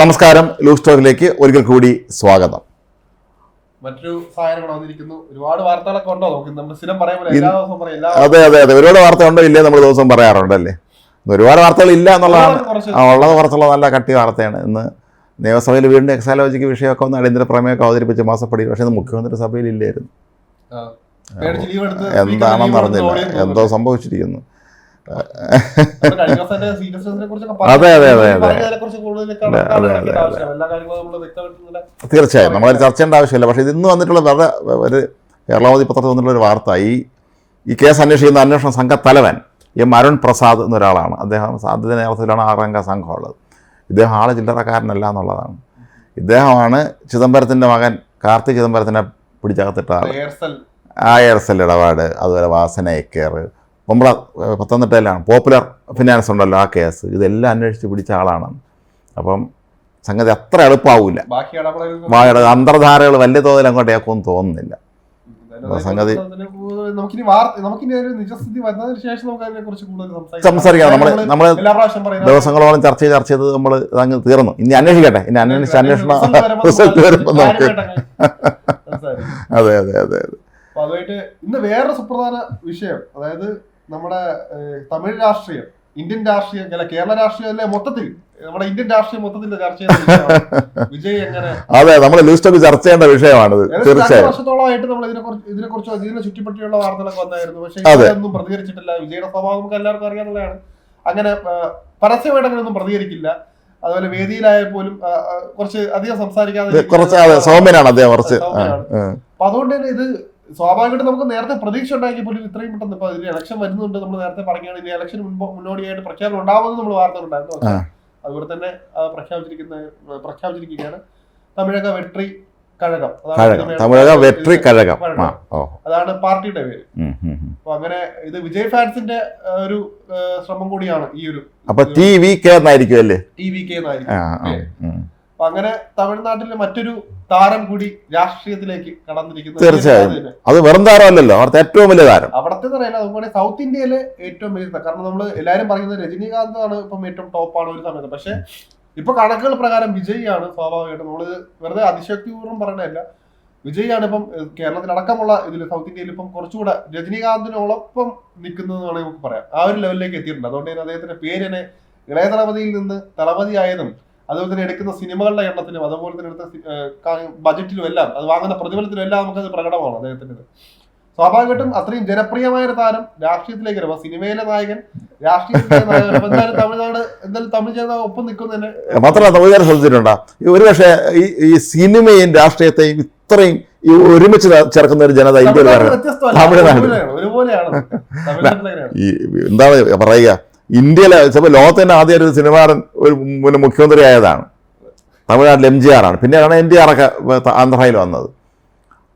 നമസ്കാരം. ലൂസ് ടോക്കിലേക്ക് ഒരിക്കൽ കൂടി സ്വാഗതം. മറ്റൊരു സാധനങ്ങൾ വന്നിരിക്കുന്നു. ഒരുപാട് വാർത്തകളൊക്കെ ഉണ്ടോ? നമുക്ക് നമ്മൾ സ്ഥിരം പറയുമ്പോൾ എല്ലാ ദിവസവും പറയും. എല്ലാ അതെ അതെ അതെ. ഒരുപാട് വാർത്ത ഉണ്ടോ ഇല്ലേ? നമ്മൾ ദിവസം പറയാറുണ്ടല്ലേ? അല്ലേ ഒരുപാട് വാർത്തകൾ ഇല്ല എന്നുള്ളതാണ്. ആ, ഉള്ളത് കുറച്ചുള്ള നല്ല കട്ടി വാർത്തയാണ്. ഇന്ന് നിയമസഭയിൽ വീണ്ടും എക്സാലോജിക്ക് വിഷയമൊക്കെ ഒന്ന് അടിയന്തര പ്രമേയമൊക്കെ അവതരിപ്പിച്ച് മാസപ്പടി. പക്ഷേ മുഖ്യമന്ത്രി സഭയിൽ ഇല്ലായിരുന്നു. എന്താണെന്ന് അറിഞ്ഞില്ല. എന്തോ സംഭവിച്ചിരിക്കുന്നു. അതെ, അതെ, അതെ. അതെ. അതെ, അതെ, തീർച്ചയായും. നമ്മളൊരു ചർച്ച ചെയ്യേണ്ട ആവശ്യമില്ല. പക്ഷേ ഇന്ന് വന്നിട്ടുള്ള വേറെ ഒരു കേരളാവധി പത്രത്തിൽ വന്നിട്ടുള്ള ഒരു വാർത്ത. ഈ ഈ കേസ് അന്വേഷിക്കുന്ന അന്വേഷണ സംഘ തലവൻ എം അരുൺ പ്രസാദ് എന്നൊരാളാണ്. അദ്ദേഹം സാധ്യത നേതൃത്വത്തിലാണ് ആറംഗ സംഘമുള്ളത്. ഇദ്ദേഹം ആൾ ചില്ലറക്കാരനല്ല എന്നുള്ളതാണ്. ഇദ്ദേഹമാണ് ചിദംബരത്തിന്റെ മകൻ കാർത്തി ചിദംബരത്തിനെ പിടിച്ചകത്തിട്ട ആൾ ആ എയർസെൽ ഇടപാട് അതുപോലെ വാസന എക്കയർ നമ്മളെ പത്തനംതിട്ടയിലാണ്. പോപ്പുലർ ഫിനാൻസ് ഉണ്ടല്ലോ ആ കേസ് ഇതെല്ലാം അന്വേഷിച്ച് പിടിച്ച ആളാണ്. അപ്പം സംഗതി അത്ര എളുപ്പമാവില്ല വായുടെ അന്തർധാരകൾ വലിയ തോതിൽ അങ്ങോട്ട് അങ്ങോട്ടേക്കൊന്നും തോന്നുന്നില്ല. സംഗതി- സംസാരിക്കാം. നമ്മൾ നമ്മൾ നമ്മൾ ദിവസങ്ങളോളം ചർച്ച ചെയ്ത് ചർച്ച ചെയ്ത് നമ്മൾ അങ്ങ് തീർന്നു. ഇനി അന്വേഷിക്കട്ടെ. ഇനി അന്വേഷിച്ച് അന്വേഷണ റിസൾട്ട് വരുമ്പോൾ നമുക്ക്. അതെ അതെ അതെ അതെ. അതുമായിട്ട് ഇന്ന് വേറെ സുപ്രധാന വിഷയം. അതായത് നമ്മുടെ തമിഴ് രാഷ്ട്രീയം ഇന്ത്യൻ രാഷ്ട്രീയം അല്ല കേരള രാഷ്ട്രീയം അല്ലെ മൊത്തത്തിൽ? നമ്മുടെ ഇന്ത്യൻ രാഷ്ട്രീയം മൊത്തത്തിൽ ചർച്ച ചെയ്യുന്ന വിഷയമാണ്. വിജയ് എങ്ങനെ? അതെ നമ്മൾ ലിസ്റ്റൊക്കെ ചർച്ച ചെയ്യേണ്ട വിഷയമാണിത് തീർച്ചയായും. വർഷത്തോളമായിട്ട് നമ്മൾ ഇതിനെ കുറിച്ച് ഇതിനെ കുറിച്ച് ഇതിനെ ചുറ്റിപ്പറ്റിയുള്ള വാർത്തകളൊക്കെ വന്നായിരുന്നു. പക്ഷേ. ഇതൊന്നും പ്രതികരിച്ചിട്ടില്ല. വിജയുടെ സ്വഭാവം നമുക്ക് എല്ലാവർക്കും അറിയാവുന്നതാണ്. അങ്ങനെ പരസ്യമായിട്ടൊന്നും പ്രതികരിക്കില്ല. അതുപോലെ വേദിയിലായാൽ പോലും കുറച്ച് അധികം സംസാരിക്കാതെ കുറച്ച് സൗമ്യനാണ് അദ്ദേഹം കുറച്ച്. അപ്പൊ അതുകൊണ്ട് തന്നെ ഇത് സ്വാഭാവികമായിട്ട് നമുക്ക് നേരത്തെ പ്രതീക്ഷ ഉണ്ടാക്കി പോലും ഇത്രയും പെട്ടെന്ന് ഇപ്പൊ ഇതിന് ഇലക്ഷൻ വരുന്നുണ്ട്. നമ്മൾ നേരത്തെ പറഞ്ഞാണ് ഇനി ഇലക്ഷൻ മുൻപ് മുന്നോടിയായിട്ട് പ്രഖ്യാപനം ഉണ്ടാവുമെന്ന് നമ്മൾ വാർത്തകളുണ്ടായിരുന്നു ഉണ്ടായിരുന്നു അതുപോലെ തന്നെ പ്രഖ്യാപിച്ചിരിക്കുന്ന പ്രഖ്യാപിച്ചിരിക്കുകയാണ് തമിഴക വെട്രി കഴകം. അതാണ് തമിഴക വെട്രി കഴകം. അതാണ് പാർട്ടിയുടെ പേര്. അപ്പൊ അങ്ങനെ ഇത് വിജയ് ഫാൻസിന്റെ ഒരു ശ്രമം കൂടിയാണ് ഈ ഒരു അപ്പൊ ടി വി കെ എന്നായിരിക്കും അല്ലേ? ടി വി കെ എന്നായിരിക്കും. അപ്പൊ അങ്ങനെ തമിഴ്നാട്ടിലെ മറ്റൊരു താരം കൂടി രാഷ്ട്രീയത്തിലേക്ക് കടന്നിരിക്കുന്നു. തീർച്ചയായും. അത് വെറും താരമല്ലല്ലോ. അവിടുത്തെ ഏറ്റവും വലിയ താരം. അവിടത്തെ അറിയില്ല നമുക്ക് സൗത്ത് ഇന്ത്യയിലെ ഏറ്റവും വലിയ കാരണം നമ്മൾ എല്ലാവരും പറയുന്നത് രജനീകാന്ത് ആണ് ഇപ്പം ഏറ്റവും ടോപ്പാണ് ഒരു സമയത്ത്. പക്ഷെ ഇപ്പൊ കണക്കുകൾ പ്രകാരം വിജയ് ആണ് സ്വാഭാവികമായിട്ടും. നമ്മൾ വെറുതെ അതിശക്തിപൂർവം പറയണതല്ല. വിജയ് ആണ് ഇപ്പം കേരളത്തിലടക്കമുള്ള ഇതിൽ സൗത്ത് ഇന്ത്യയിൽ ഇപ്പം കുറച്ചുകൂടെ രജനീകാന്തിനോടൊപ്പം നിൽക്കുന്നത് വേണമെങ്കിൽ നമുക്ക് പറയാം. ആ ഒരു ലെവലിലേക്ക് എത്തിയിട്ടുണ്ട്. അതുകൊണ്ട് തന്നെ അദ്ദേഹത്തിന്റെ പേരിനെ ഇളയ തളപതിയിൽ നിന്ന് തളപതിയായതും അതുപോലെ തന്നെ എടുക്കുന്ന സിനിമകളുടെ എണ്ണത്തിനും അതുപോലെ തന്നെ എടുത്ത ബജറ്റിലും എല്ലാം അത് വാങ്ങുന്ന പ്രതിഫലത്തിലും എല്ലാം നമുക്കത് പ്രകടമാണ് അദ്ദേഹത്തിന്റെ സ്വാഭാവികമായിട്ടും അത്രയും ജനപ്രിയമായ ഒരു താരം രാഷ്ട്രീയത്തിലേക്ക് വരും. സിനിമയിലെ നായകൻ രാഷ്ട്രീയത്തിലെ നായകൻ എന്തായാലും തമിഴ്നാട് എന്തായാലും തമിഴ് ജനത ഒപ്പം നിൽക്കുന്നതിന് മാത്രമല്ല തമിഴ്നാട് ശ്രദ്ധിച്ചിട്ടുണ്ടോ? ഈ ഒരു പക്ഷേ ഈ ഈ സിനിമയും രാഷ്ട്രീയത്തെയും ഇത്രയും ഈ ഒരുമിച്ച് ചേർക്കുന്ന ഒരു ജനത ഇന്ത്യയിൽ തമിഴ്നാട് എന്താണ് പറയുക? ഇന്ത്യയിലെ ചിലപ്പോൾ ലോകത്ത് തന്നെ ആദ്യ ഒരു സിനിമാരൻ ഒരു പിന്നെ മുഖ്യമന്ത്രി ആയതാണ്. തമിഴ്നാട്ടിൽ എം ജി ആറാണ്. പിന്നെയാണ് എൻ ഡി ആറൊക്കെ ആന്ധ്രയിൽ വന്നത്.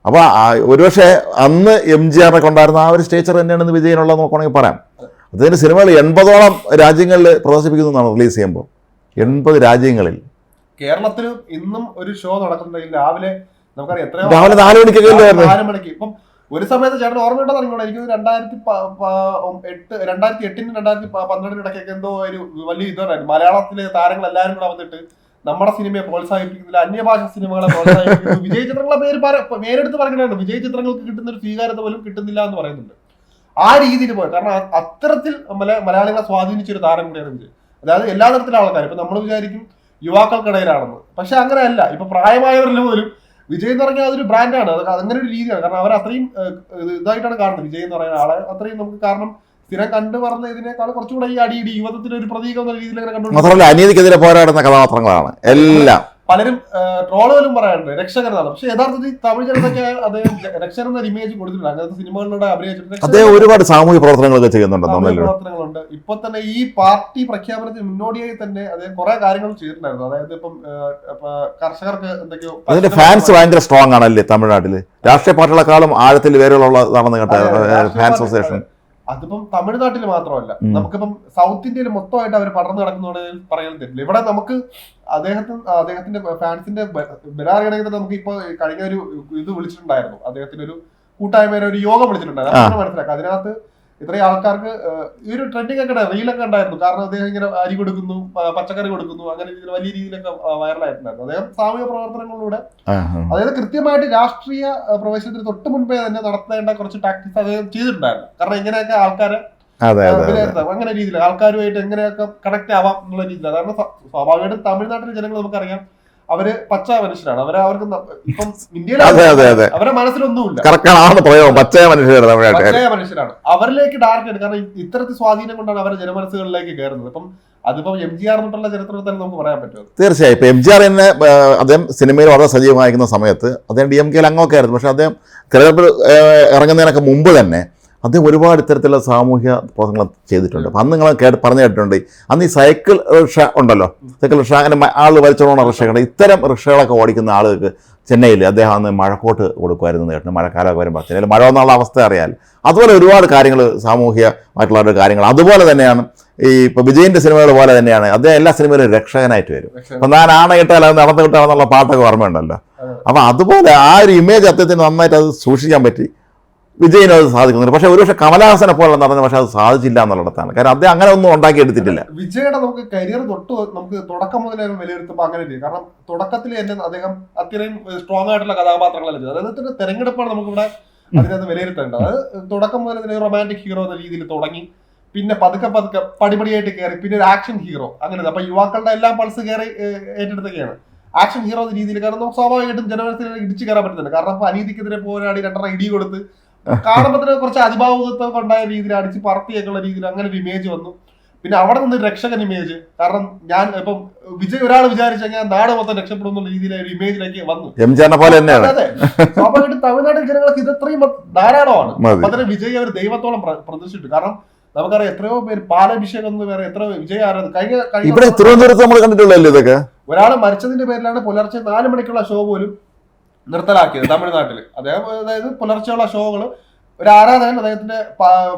അപ്പോൾ ഒരുപക്ഷെ അന്ന് എം ജി ആറിനെ കൊണ്ടായിരുന്ന ആ ഒരു സ്റ്റേച്ചർ തന്നെയാണ് ഇന്ന് വിജയനുള്ളത് നോക്കുകയാണെങ്കിൽ പറയാം. അദ്ദേഹത്തിന്റെ സിനിമകൾ എൺപതോളം രാജ്യങ്ങളിൽ പ്രദർശിപ്പിക്കുന്നതാണ് റിലീസ് ചെയ്യുമ്പോൾ. എൺപത് രാജ്യങ്ങളിൽ. കേരളത്തിലും ഇന്നും ഒരു ഷോ നടക്കുന്നുണ്ടെങ്കിൽ രാവിലെ നമുക്കറിയാം രാവിലെ നാല് മണിക്കൊക്കെ നാല് മണിക്ക്. ഇപ്പം ഒരു സമയത്ത് ചേട്ടൻ ഓർമ്മയുണ്ടോ അറിഞ്ഞോളൂ എനിക്ക് രണ്ടായിരത്തി എട്ട് രണ്ടായിരത്തി എട്ടിനും രണ്ടായിരത്തി പന്ത്രണ്ടിനും ഇടയ്ക്കൊക്കെ എന്തോ ഒരു വലിയ ഇതുണ്ടായിരുന്നു. മലയാളത്തിലെ താരങ്ങൾ എല്ലാവരും കൂടെ വന്നിട്ട് നമ്മുടെ സിനിമയെ പ്രോത്സാഹിപ്പിക്കുന്നില്ല അന്യഭാഷ സിനിമകളെ പ്രോത്സാഹിപ്പിക്കുന്നു. വിജയ ചിത്രങ്ങളെ പേര് പേരെടുത്ത് പറയുന്നുണ്ട് വിജയ ചിത്രങ്ങൾക്ക് കിട്ടുന്ന ഒരു സ്വീകാര്യത പോലും കിട്ടുന്നില്ല എന്ന് പറയുന്നുണ്ട്. ആ രീതിയിൽ പോയി. കാരണം അത്തരത്തിൽ മല മലയാളികളെ സ്വാധീനിച്ച ഒരു താരം കൂടിയാണ് വിജയ്. അതായത് എല്ലാ തരത്തിലുള്ള ആൾക്കാർ ഇപ്പൊ നമ്മൾ വിചാരിക്കും യുവാക്കൾക്കിടയിലാണെന്ന്. പക്ഷെ അങ്ങനെയല്ല. ഇപ്പൊ പ്രായമായവരിൽ പോലും വിജയ് എന്ന് പറഞ്ഞാൽ അതൊരു ബ്രാൻഡാണ് അത് അങ്ങനെ ഒരു രീതിയാണ്. കാരണം അവർ അത്രയും ഇതായിട്ടാണ് കാണുന്നത്. വിജയ് എന്ന് പറയുന്ന ആളെ അത്രയും നമുക്ക് കാരണം സ്ഥിരം കണ്ടു പറഞ്ഞ ഇതിനേക്കാൾ കുറച്ചുകൂടെ ഈ അടിയിടി യുവതത്തിന് ഒരു പ്രതീകം എന്ന രീതിയിൽ അങ്ങനെ കണ്ടു മാത്രമല്ല അനീതിക്കെതിരെ പോരാടുന്ന കഥാപാത്രങ്ങളാണ്. എല്ലാം. പലരും ട്രോളുകളും പറയാറുണ്ട്. രക്ഷകനാണ് പക്ഷെ യഥാർത്ഥത്തിൽ തമിഴ് ജനതയ്ക്ക് അദ്ദേഹം രക്ഷകൻ എന്നൊരു ഇമേജ് കൊടുത്തിട്ടുണ്ട്. അങ്ങനത്തെ സിനിമകളിലൂടെ അഭിനയിച്ചിട്ടുണ്ട്. അദ്ദേഹം ഒരുപാട് സാമൂഹ്യ പ്രവർത്തനങ്ങളൊക്കെ ചെയ്യുന്നുണ്ട് പ്രവർത്തനങ്ങളുണ്ട്. ഇപ്പൊ തന്നെ ഈ പാർട്ടി പ്രഖ്യാപനത്തിന് മുന്നോടിയായി തന്നെ അദ്ദേഹം കുറെ കാര്യങ്ങൾ ചെയ്തിട്ടുണ്ടായിരുന്നു. അതായത് ഇപ്പം കർഷകർക്ക് എന്തൊക്കെയോ അതിന്റെ ഫാൻസ് ഭയങ്കര സ്ട്രോങ് ആണല്ലേ തമിഴ്നാട്ടിൽ? രാഷ്ട്രീയ പാർട്ടികളെക്കാളും ആഴത്തിൽ വേരുകളുള്ളതാണെന്ന് കേട്ടോ അതെ, അതെ, ഫാൻസ് അസോസിയേഷൻ അതിപ്പം തമിഴ്നാട്ടിൽ മാത്രമല്ല. നമുക്കിപ്പം സൗത്ത് ഇന്ത്യയിൽ മൊത്തമായിട്ട് അവർ പടർന്നു കിടക്കുന്നതാണ് പറയാൻ തരില്ല ഇവിടെ നമുക്ക് അദ്ദേഹത്തിന് അദ്ദേഹത്തിന്റെ ഫാൻസിന്റെ ബലാറിയണമെങ്കിൽ തന്നെ നമുക്ക് ഇപ്പൊ കഴിഞ്ഞ ഒരു ഇത് വിളിച്ചിട്ടുണ്ടായിരുന്നു. അദ്ദേഹത്തിന്റെ ഒരു കൂട്ടായ്മയുടെ ഒരു യോഗം വിളിച്ചിട്ടുണ്ടായിരുന്നു. മനസ്സിലാക്കാം അതിനകത്ത് ഇത്രയും ആൾക്കാർക്ക് ഈ ഒരു ട്രെൻഡിങ് ഒക്കെ റീലൊക്കെ ഉണ്ടായിരുന്നു. കാരണം അദ്ദേഹം ഇങ്ങനെ അരി കൊടുക്കുന്നു പച്ചക്കറി കൊടുക്കുന്നു അങ്ങനെ രീതിയിൽ വലിയ രീതിയിലൊക്കെ വൈറലായിട്ടുണ്ടായിരുന്നു അദ്ദേഹം സാമൂഹ്യ പ്രവർത്തനങ്ങളിലൂടെ. അതായത് കൃത്യമായിട്ട് രാഷ്ട്രീയ പ്രവേശനത്തിന് തൊട്ട് മുൻപേ തന്നെ നടത്തേണ്ട കുറച്ച് ടാക്ടിക്സ് അദ്ദേഹം ചെയ്തിട്ടുണ്ടായിരുന്നു. കാരണം ഇങ്ങനെയൊക്കെ ആൾക്കാരെ അങ്ങനെ രീതിയിൽ ആൾക്കാരുമായിട്ട് എങ്ങനെയൊക്കെ കണക്ട് ആവാം എന്നുള്ള രീതിയിൽ. കാരണം സ്വ- സ്വാഭാവികമായിട്ടും തമിഴ്നാട്ടിലെ ജനങ്ങൾ നമുക്കറിയാം. അവർ പച്ച മനുഷ്യരാണ്. അവരെ അവർക്ക് ഇപ്പം ഇന്ത്യയിൽ അതെ, അതെ, അതെ. അവരെ മനസ്സിലൊന്നുമില്ല. കറക്റ്റാണ് പ്രയോഗം. പച്ചയ മനുഷ്യരാണ് അവരിലേക്ക് ഡയറക്റ്റ് ആണ് കാരണം ഇത്തരത്തിൽ സ്വാധീനം കൊണ്ടാണ് അവരുടെ ജനമനസ്സുകളിലേക്ക് കയറുന്നത്. ഇപ്പം അതിപ്പം എം ജി ആർ തൊട്ടുള്ള ചരിത്രത്തിൽ തന്നെ നമുക്ക് പറയാൻ പറ്റും തീർച്ചയായും. ഇപ്പൊ എം ജി ആർ തന്നെ അദ്ദേഹം സിനിമയിൽ വളരെ സജീവമായിരിക്കുന്ന സമയത്ത് അദ്ദേഹം ഡി എം കെയിൽ അംഗമൊക്കെ ആയിരുന്നു. പക്ഷെ അദ്ദേഹം തിരഞ്ഞെടുപ്പ് ഇറങ്ങുന്നതിനൊക്കെ മുമ്പ് തന്നെ അദ്ദേഹം ഒരുപാട് ഇത്തരത്തിലുള്ള സാമൂഹ്യ പ്രവർത്തനങ്ങൾ ചെയ്തിട്ടുണ്ട്. അപ്പം അന്ന് നിങ്ങൾ കേട്ട് പറഞ്ഞു കേട്ടിട്ടുണ്ട്. അന്ന് ഈ സൈക്കിൾ റിക്ഷ ഉണ്ടല്ലോ. സൈക്കിൾ റിക്ഷ അങ്ങനെ ആൾ വലിച്ചോളം റിക്ഷകളുണ്ട് ഇത്തരം റിക്ഷകളൊക്കെ ഓടിക്കുന്ന ആളുകൾക്ക് ചെന്നൈയിൽ അദ്ദേഹം അന്ന് മഴക്കോട്ട് കൊടുക്കുമായിരുന്നു കേട്ടു മഴക്കാലമൊക്കെ വരുമ്പോൾ ചെന്നൈയിൽ മഴ എന്നുള്ള അവസ്ഥ അറിയാൽ അതുപോലെ ഒരുപാട് കാര്യങ്ങൾ സാമൂഹ്യമായിട്ടുള്ള ഒരു കാര്യങ്ങൾ അതുപോലെ തന്നെയാണ് ഈ ഇപ്പോൾ വിജയന്റെ സിനിമകൾ പോലെ തന്നെയാണ്. അദ്ദേഹം എല്ലാ സിനിമയിലും രക്ഷകനായിട്ട് വരും. അപ്പം ഞാൻ ആണ കിട്ടാൽ അത് നടന്നു കിട്ടാമെന്നുള്ള പാട്ടൊക്കെ ഓർമ്മയുണ്ടല്ലോ. അപ്പം അതുപോലെ ആ ഒരു ഇമേജ് അദ്ദേഹത്തിന് നന്നായിട്ട് അത് സൂക്ഷിക്കാൻ പറ്റി. വിജയനും അത് സാധിക്കുന്നുണ്ട് പക്ഷെ ഒരുപക്ഷെ കമലഹാസനെ പോലെ നടന്നു പക്ഷെ അത് സാധിച്ചില്ല എന്നുള്ളിടത്താണ്. കാരണം അദ്ദേഹം അങ്ങനെ ഒന്നും ഉണ്ടാക്കിയെടുത്തിട്ടില്ല. വിജയുടെ നമുക്ക് കരിയർ തൊട്ട് നമുക്ക് തുടക്കം മുതലേ വിലയിരുത്തുമ്പോൾ അങ്ങനെ ഇല്ല? കാരണം തുടക്കത്തിൽ തന്നെ അദ്ദേഹം അത്രയും സ്ട്രോങ് ആയിട്ടുള്ള കഥാപാത്രങ്ങളല്ല ചെയ്തത്. അദ്ദേഹത്തിന്റെ തെരഞ്ഞെടുപ്പാണ് നമുക്കിവിടെ അതിനകത്ത് വിലയിരുത്തേണ്ടത്. അത് തുടക്കം മുതൽ റൊമാന്റിക് ഹീറോ എന്ന രീതിയിൽ തുടങ്ങി. പിന്നെ പതുക്കെ പതുക്കെ പടിപടിയായിട്ട് കയറി പിന്നെ ഒരു ആക്ഷൻ ഹീറോ അങ്ങനെ അപ്പൊ യുവാക്കളുടെ എല്ലാം പൾസ് കയറി ഏറ്റെടുത്തൊക്കെയാണ്. ആക്ഷൻ ഹീറോ എന്ന രീതിയിൽ. കാരണം നമുക്ക് സ്വാഭാവികമായിട്ടും ജനമനത്തിൽ ഇടിച്ചു കയറാൻ പറ്റുന്നില്ല കാരണം അനീതിക്കെതിരെ പോരാടി രണ്ടെണ്ണം ഇടി കൊടുത്ത് കാണുമ്പോൾ കുറച്ച് അതിഭാവുകത്വം ഉണ്ടായ രീതിയിൽ അടിച്ച് പറത്തിയൊക്കെയുള്ള രീതിയിൽ അങ്ങനെ ഒരു ഇമേജ് വന്നു. പിന്നെ അവിടെ നിന്ന് രക്ഷകൻ ഇമേജ് കാരണം ഞാൻ ഇപ്പം വിജയ് ഒരാൾ വിചാരിച്ച ഞാൻ നാട് മൊത്തം രക്ഷപ്പെടും എന്നുള്ള രീതിയിലെ ഒരു ഇമേജിലേക്ക് വന്നു. എം ജാനെ പോലെ തന്നെയാണ്. അതെ സ്വാഭാവികമായിട്ടും തമിഴ്നാട്ടിൽ ജനങ്ങൾക്ക് ഇത് അത്രയും ധാരാളമാണ്. അതിന് വിജയ് അവർ ദൈവത്തോളം പ്രദർശിച്ചിട്ടു കാരണം നമുക്കറിയാം എത്രയോ പേര് പാലഭിഷേകം എന്ന് വേറെ എത്രയോ വിജയ ആരാധന കഴിഞ്ഞ കഴിഞ്ഞ ഇവിടെ തിരുവനന്തപുരത്ത് നമ്മൾ ഇതൊക്കെ? ഒരാൾ മരിച്ചതിന്റെ പേരിലാണ് പുലർച്ചെ നാല് മണിക്കുള്ള ഷോ പോലും നിർത്തലാക്കിയത് തമിഴ്നാട്ടിൽ അദ്ദേഹം അതായത് പുലർച്ചെയുള്ള ഷോകൾ ഒരു ആരാധകൻ അദ്ദേഹത്തിന്റെ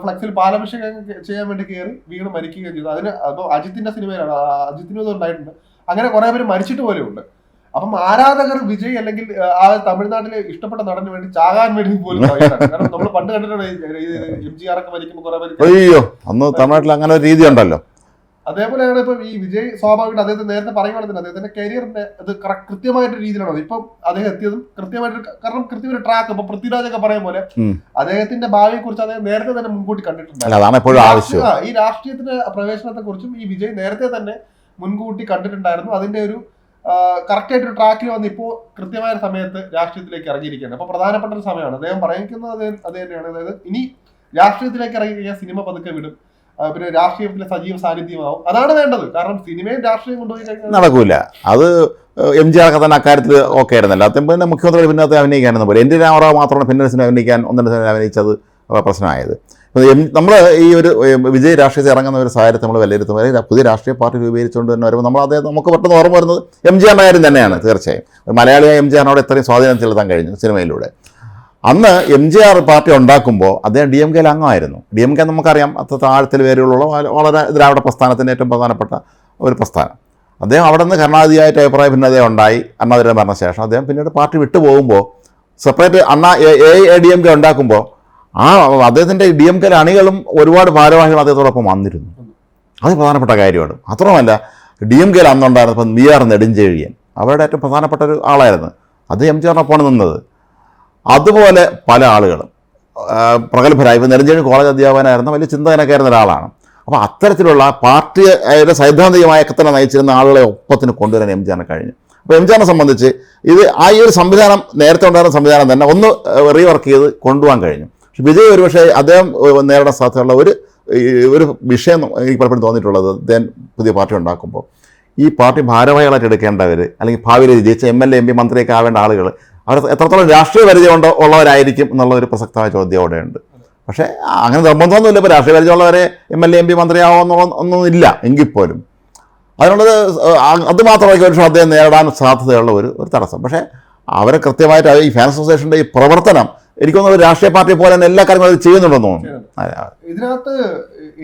ഫ്ലക്സിൽ പാലഭിഷേകം ചെയ്യാൻ വേണ്ടി കയറി വീണ് മരിക്കുകയും ചെയ്തു. അതിന് അപ്പോൾ അജിത്തിന്റെ സിനിമയിലാണ് അജിത്തിന് ഇത് ഉണ്ടായിട്ടുണ്ട്. അങ്ങനെ കുറെ പേര് മരിച്ചിട്ട് പോലും ഉണ്ട്. അപ്പം ആരാധകർ വിജയ് അല്ലെങ്കിൽ ആ, തമിഴ്നാട്ടിലെ ഇഷ്ടപ്പെട്ട നടന് വേണ്ടി ചാകാൻ വേണ്ടി പോലും. കാരണം നമ്മൾ പണ്ട് കണ്ടിട്ടുണ്ട് എം ജി ആർ ഒക്കെ മരിക്കുമ്പോൾ കുറെ പേര് അയ്യോ അന്ന് തമിഴ്നാട്ടിൽ അങ്ങനെ ഒരു രീതി ഉണ്ടല്ലോ. അതേപോലെയാണ് ഇപ്പം ഈ വിജയ് സ്വാഭാവികമായിട്ട് അദ്ദേഹത്തെ നേരത്തെ പറയുകയാണെങ്കിൽ തന്നെ അദ്ദേഹത്തിന്റെ കരിയറിന്റെ അത് correct- കൃത്യമായിട്ട് രീതിയിലാണ്. ഇപ്പം അദ്ദേഹം എത്തിയതും കൃത്യമായിട്ട് കാരണം കൃത്യം ഒരു ട്രാക്ക് ഇപ്പൊ പൃഥ്വിരാജ് ഒക്കെ പറയും പോലെ അദ്ദേഹത്തിന്റെ ഭാവിയെ കുറിച്ച് അദ്ദേഹം നേരത്തെ തന്നെ മുൻകൂട്ടി കണ്ടിട്ടുണ്ട്. കണ്ടിട്ടുണ്ടായിരുന്നു ഈ രാഷ്ട്രീയത്തിന്റെ പ്രവേശനത്തെ കുറിച്ചും ഈ വിജയ് നേരത്തെ തന്നെ മുൻകൂട്ടി കണ്ടിട്ടുണ്ടായിരുന്നു. അതിന്റെ ഒരു കറക്റ്റ് ആയിട്ട് ഒരു ട്രാക്കിൽ വന്ന് ഇപ്പോ കൃത്യമായ സമയത്ത് രാഷ്ട്രീയത്തിലേക്ക് ഇറങ്ങിയിരിക്കുകയാണ്. അപ്പൊ പ്രധാനപ്പെട്ട ഒരു സമയമാണ്. അദ്ദേഹം പറയുന്നത് അത് തന്നെയാണ്. അതായത് ഇനി രാഷ്ട്രീയത്തിലേക്ക് ഇറങ്ങി കഴിഞ്ഞാൽ സിനിമ പതുക്കെ വിടും. പിന്നെ രാഷ്ട്രീയത്തിന്റെ സജീവ സാന്നിധ്യമാവും. അതാണ് വേണ്ടത്. കാരണം സിനിമയും രാഷ്ട്രീയം കൊണ്ടുപോയി കഴിഞ്ഞാൽ നടക്കൂല. അത് എം ജി ആർക്ക് തന്നെ അക്കാര്യത്തിൽ ഓക്കെ ആയിരുന്നല്ലോ. അദ്ദേഹം പിന്നെ മുഖ്യമന്ത്രിയുടെ പിന്നത്തെ അഭിനയിക്കാനെന്ന് പോലെ എന്റെ രാമറാവ് മാത്രമാണ് ഭിന്നസിനെ അഭിനയിക്കാൻ ഒന്നിനെ അഭിനയിച്ചത് പ്രശ്നമായത്. നമ്മൾ ഈ ഒരു വിജയ രാഷ്ട്രീയത്തിൽ ഇറങ്ങുന്ന ഒരു സാഹചര്യത്തെ നമ്മൾ വിലയിരുത്തുമ്പോൾ പുതിയ രാഷ്ട്രീയ പാർട്ടി രൂപീകരിച്ചുകൊണ്ട് തന്നെ വരുമ്പോൾ നമ്മൾ അദ്ദേഹം നമുക്ക് പെട്ടെന്ന് ഓർമ്മ വരുന്നത് എം ജി ആറിന്റെ കാര്യം തന്നെയാണ് തീർച്ചയായും. മലയാളിയായ എം ജി ആറിനോട് ഇത്രയും സ്വാധീനം ചെലുത്താൻ കഴിഞ്ഞു സിനിമയിലൂടെ. അന്ന് എം ജി ആർ പാർട്ടി ഉണ്ടാക്കുമ്പോൾ അദ്ദേഹം ഡി എം കെയിൽ അംഗമായിരുന്നു. ഡി എം കെ നമുക്കറിയാം അത്ര താഴത്തിൽ പേരുള്ള വളരെ ദ്രാവിഡ പ്രസ്ഥാനത്തിന്റെ ഏറ്റവും പ്രധാനപ്പെട്ട ഒരു പ്രസ്ഥാനം. അദ്ദേഹം അവിടെ നിന്ന് കരുണാധിയായിട്ട് അഭിപ്രായ ഭിന്നത ഉണ്ടായി അണ്ണാതിരം പറഞ്ഞ ശേഷം അദ്ദേഹം പിന്നീട് പാർട്ടി വിട്ടു പോകുമ്പോൾ separate Anna A A D M K ഉണ്ടാക്കുമ്പോൾ ആ അദ്ദേഹത്തിന്റെ ഡി എം കെയിലെ അണികളും ഒരുപാട് ഭാരവാഹികൾ അദ്ദേഹത്തോടൊപ്പം വന്നിരുന്നു. അത് പ്രധാനപ്പെട്ട കാര്യമാണ്. മാത്രമല്ല ഡി എം കെയിൽ അന്നുണ്ടായിരുന്നപ്പം വി ആർ നെടുഞ്ചേഴിയൻ അവരുടെ ഏറ്റവും പ്രധാനപ്പെട്ട ഒരു ആളായിരുന്നു. അത് എം ജി ആറിനൊപ്പമാണ് നിന്നത്. അതുപോലെ പല ആളുകളും. പ്രഗത്ഭരായി. ഇപ്പോൾ നെടുഞ്ചേഴി കോളേജ് അധ്യാപകനായിരുന്ന വലിയ ചിന്തകനൊക്കെ ആയിരുന്ന ഒരാളാണ്. അപ്പോൾ അത്തരത്തിലുള്ള പാർട്ടിയുടെ സൈദ്ധാന്തികമായൊക്കെ തന്നെ നയിച്ചിരുന്ന ആളുകളെ ഒപ്പത്തിന് കൊണ്ടുവരാൻ എം ജാനെ കഴിഞ്ഞു. അപ്പോൾ എം ജാനെ സംബന്ധിച്ച് ഇത് ആ ഈ ഒരു സംവിധാനം നേരത്തെ ഉണ്ടായിരുന്ന സംവിധാനം തന്നെ ഒന്ന് റീവർക്ക് ചെയ്ത് കൊണ്ടുപോകാൻ കഴിഞ്ഞു. പക്ഷെ വിജയ് ഒരുപക്ഷെ അദ്ദേഹം നേരിടാൻ സാധ്യതയുള്ള ഒരു ഒരു വിഷയം എനിക്ക് പലപ്പോഴും തോന്നിയിട്ടുള്ളത് അദ്ദേഹം പുതിയ പാർട്ടി ഉണ്ടാക്കുമ്പോൾ. ഈ പാർട്ടി ഭാരവാഹികളായിട്ട് എടുക്കേണ്ടവർ അല്ലെങ്കിൽ ഭാവിയിൽ ജയിച്ച M L A M P മന്ത്രിയൊക്കെ ആവേണ്ട ആളുകൾ അവർ എത്രത്തോളം രാഷ്ട്രീയ പരിചയം ഉള്ളവരായിരിക്കും എന്നുള്ള ഒരു പ്രസക്തമായ ചോദ്യം അവിടെയുണ്ട്. പക്ഷേ അങ്ങനെ നിർബന്ധമൊന്നുമില്ല. ഇപ്പോൾ രാഷ്ട്രീയ പരിചയമുള്ളവരെ M L A M P മന്ത്രിയാവുമെന്നുള്ള ഒന്നുമില്ല എങ്കിൽ പോലും. അതിനുള്ളത് അത് മാത്രമായിരിക്കും ഒരു ശ്രദ്ധയെ അദ്ദേഹം നേരിടാൻ സാധ്യതയുള്ള ഒരു ഒരു തടസ്സം. പക്ഷേ അവരെ കൃത്യമായിട്ട് ഈ ഫാൻ അസോസിയേഷന്റെ ഈ പ്രവർത്തനം എനിക്ക് തോന്നുന്നു ഒരു രാഷ്ട്രീയ പാർട്ടി പോലെ തന്നെ എല്ലാ കാര്യങ്ങളും ചെയ്യുന്നുണ്ടെന്ന് തോന്നുന്നു. ഇതിനകത്ത്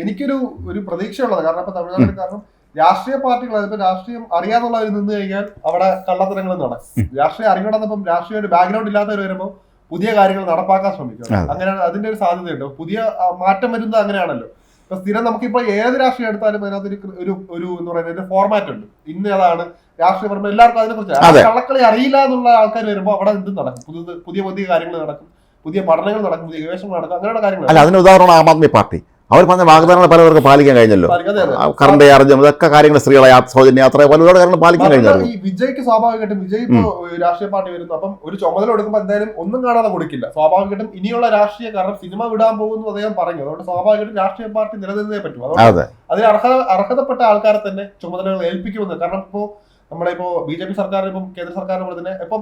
എനിക്കൊരു ഒരു പ്രതീക്ഷയുള്ളത് കാരണം ഇപ്പൊ തമിഴ്നാട്ടിൽ കാരണം രാഷ്ട്രീയ പാർട്ടികൾ അതിപ്പോ രാഷ്ട്രീയം അറിയാന്നുള്ളവർ നിന്ന് കഴിഞ്ഞാൽ അവിടെ കള്ളത്തരങ്ങൾ നടക്കും. രാഷ്ട്രീയം അറിയണമെന്നപ്പം രാഷ്ട്രീയ ഒരു ബാക്ക്ഗ്രൗണ്ട് ഇല്ലാത്തവർ വരുമ്പോൾ പുതിയ കാര്യങ്ങൾ നടപ്പാക്കാൻ ശ്രമിക്കും. അങ്ങനെയാണ് അങ്ങനെ അതിന്റെ ഒരു സാധ്യതയുണ്ട്. പുതിയ മാറ്റം വരുന്നത് അങ്ങനെയാണല്ലോ. ഇപ്പൊ സ്ഥിരം നമുക്കിപ്പോ ഏത് രാഷ്ട്രീയം എടുത്താലും അതിനകത്ത് ഒരു ഒരു എന്ന് പറയുന്നത് ഫോർമാറ്റ് ഉണ്ട്. ഇന്ന് ഏതാണ്? രാഷ്ട്രീയം പറയുമ്പോൾ എല്ലാവർക്കും അതിനെ കുറിച്ച്. കള്ളക്കളി അറിയില്ല എന്നുള്ള ആൾക്കാർ വരുമ്പോൾ അവിടെ എന്തും നടക്കും. പുതിയ പുതിയ പുതിയ കാര്യങ്ങൾ നടക്കും. പുതിയ പഠനങ്ങൾ നടക്കും. പുതിയ ഗവേഷണം നടക്കും. അങ്ങനെയുള്ള കാര്യങ്ങൾ അല്ല അതിന് ഉദാഹരണം ആം ആദ്മി പാർട്ടി. അവർ പറഞ്ഞ വാഗ്ദാനങ്ങൾ പലവർക്ക് പാലിക്കാൻ കഴിഞ്ഞല്ലോ. കറണ്ട് ചാർജ് ഇതൊക്കെ കാര്യങ്ങൾ സ്ത്രീകളെ സൗജന്യ യാത്ര പല കാരണം പാലിക്കാൻ കഴിഞ്ഞല്ലോ. കഴിഞ്ഞു ഈ വിജയ്ക്ക് സ്വാഭാവികമായിട്ടും വിജയ് രാഷ്ട്രീയ പാർട്ടി വരുന്നു. അപ്പം ഒരു ചുമതല കൊടുക്കുമ്പോൾ എന്തായാലും ഒന്നും കാണാതെ കൊടുക്കില്ല. സ്വാഭാവികമായിട്ടും ഇനിയുള്ള രാഷ്ട്രീയ കാരണം സിനിമ വിടാൻ പോകുന്നു അദ്ദേഹം പറഞ്ഞു. അതുകൊണ്ട് സ്വാഭാവികമായിട്ടും രാഷ്ട്രീയ പാർട്ടി നിലനിന്നേ പറ്റും. അതുകൊണ്ട് അതിന് അർഹത അർഹതപ്പെട്ട ആൾക്കാരെ തന്നെ ചുമതലകൾ ഏൽപ്പിക്കുമെന്ന്. കാരണം ഇപ്പോ നമ്മുടെ ഇപ്പോ ബി ജെ പി സർക്കാർ ഇപ്പം കേന്ദ്ര സർക്കാരിനെ പോലെ തന്നെ ഇപ്പം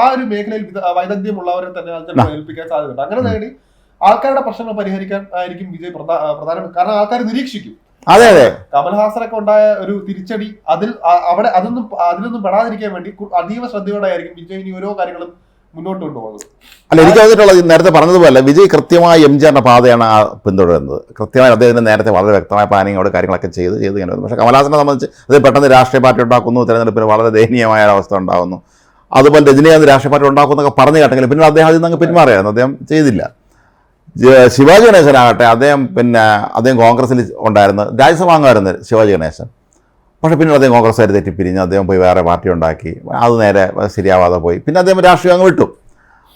ആ ഒരു മേഖലയിൽ വൈദഗ്ധ്യമുള്ളവരെ തന്നെ ഏൽപ്പിക്കാൻ സാധ്യതയുണ്ട്. അങ്ങനെ നേടി ആൾക്കാരുടെ പ്രശ്നങ്ങൾ പരിഹരിക്കാൻ ആയിരിക്കും വിജയ് പ്രധാന കാരണം ആൾക്കാർ നിരീക്ഷിക്കും. അതെ അതെ. കമൽഹാസനൊക്കെ ഉണ്ടായ ഒരു തിരിച്ചടി അതിൽ അവിടെ അതൊന്നും അതിലൊന്നും പെടാതിരിക്കാൻ വേണ്ടി അതീവ ശ്രദ്ധയോടായിരിക്കും വിജയ് ഇനി ഓരോ കാര്യങ്ങളും മുന്നോട്ട് കൊണ്ടുപോകുന്നത്. അല്ല എനിക്ക് തോന്നിയിട്ടുള്ളത് നേരത്തെ പറഞ്ഞതുപോലെ വിജയ് കൃത്യമായി എം ജിആറിന്റെ പാതയാണ് ആ പിന്തുടരുന്നത്. കൃത്യമായി അദ്ദേഹത്തിന് നേരത്തെ വളരെ വ്യക്തമായ പ്ലാനിങ്ങോട് കാര്യങ്ങളൊക്കെ ചെയ്ത് ചെയ്ത് ഇങ്ങനെ വരുന്നു. പക്ഷേ കമലഹാസനെ സംബന്ധിച്ച് അത് പെട്ടെന്ന് രാഷ്ട്രീയ പാർട്ടി ഉണ്ടാക്കുന്നു തെരഞ്ഞെടുപ്പിന് വളരെ ദയനീയമായ ഒരു അവസ്ഥ ഉണ്ടാകുന്നു. അതുപോലെ രജനീകാന്ത് രാഷ്ട്രീയ പാർട്ടി ഉണ്ടാക്കുന്നൊക്കെ പറഞ്ഞു കേട്ടെങ്കിലും പിന്നെ അദ്ദേഹം അതിൽ നിന്ന് അങ്ങ് പിന്മാറിയായിരുന്നു. അദ്ദേഹം ചെയ്തില്ല. ശിവാജി ഗണേശനാകട്ടെ അദ്ദേഹം പിന്നെ അദ്ദേഹം കോൺഗ്രസ്സിൽ ഉണ്ടായിരുന്നു. രാജ്യസഭ അംഗമായിരുന്നു ശിവാജി ഗണേശൻ. പക്ഷേ പിന്നീട് അദ്ദേഹം കോൺഗ്രസ്സുകാർ തെറ്റിപ്പിരിഞ്ഞ് അദ്ദേഹം പോയി വേറെ പാർട്ടി ഉണ്ടാക്കി. അത് നേരെ ശരിയാവാതെ പോയി. പിന്നെ അദ്ദേഹം രാഷ്ട്രീയം അങ്ങ് വിട്ടു.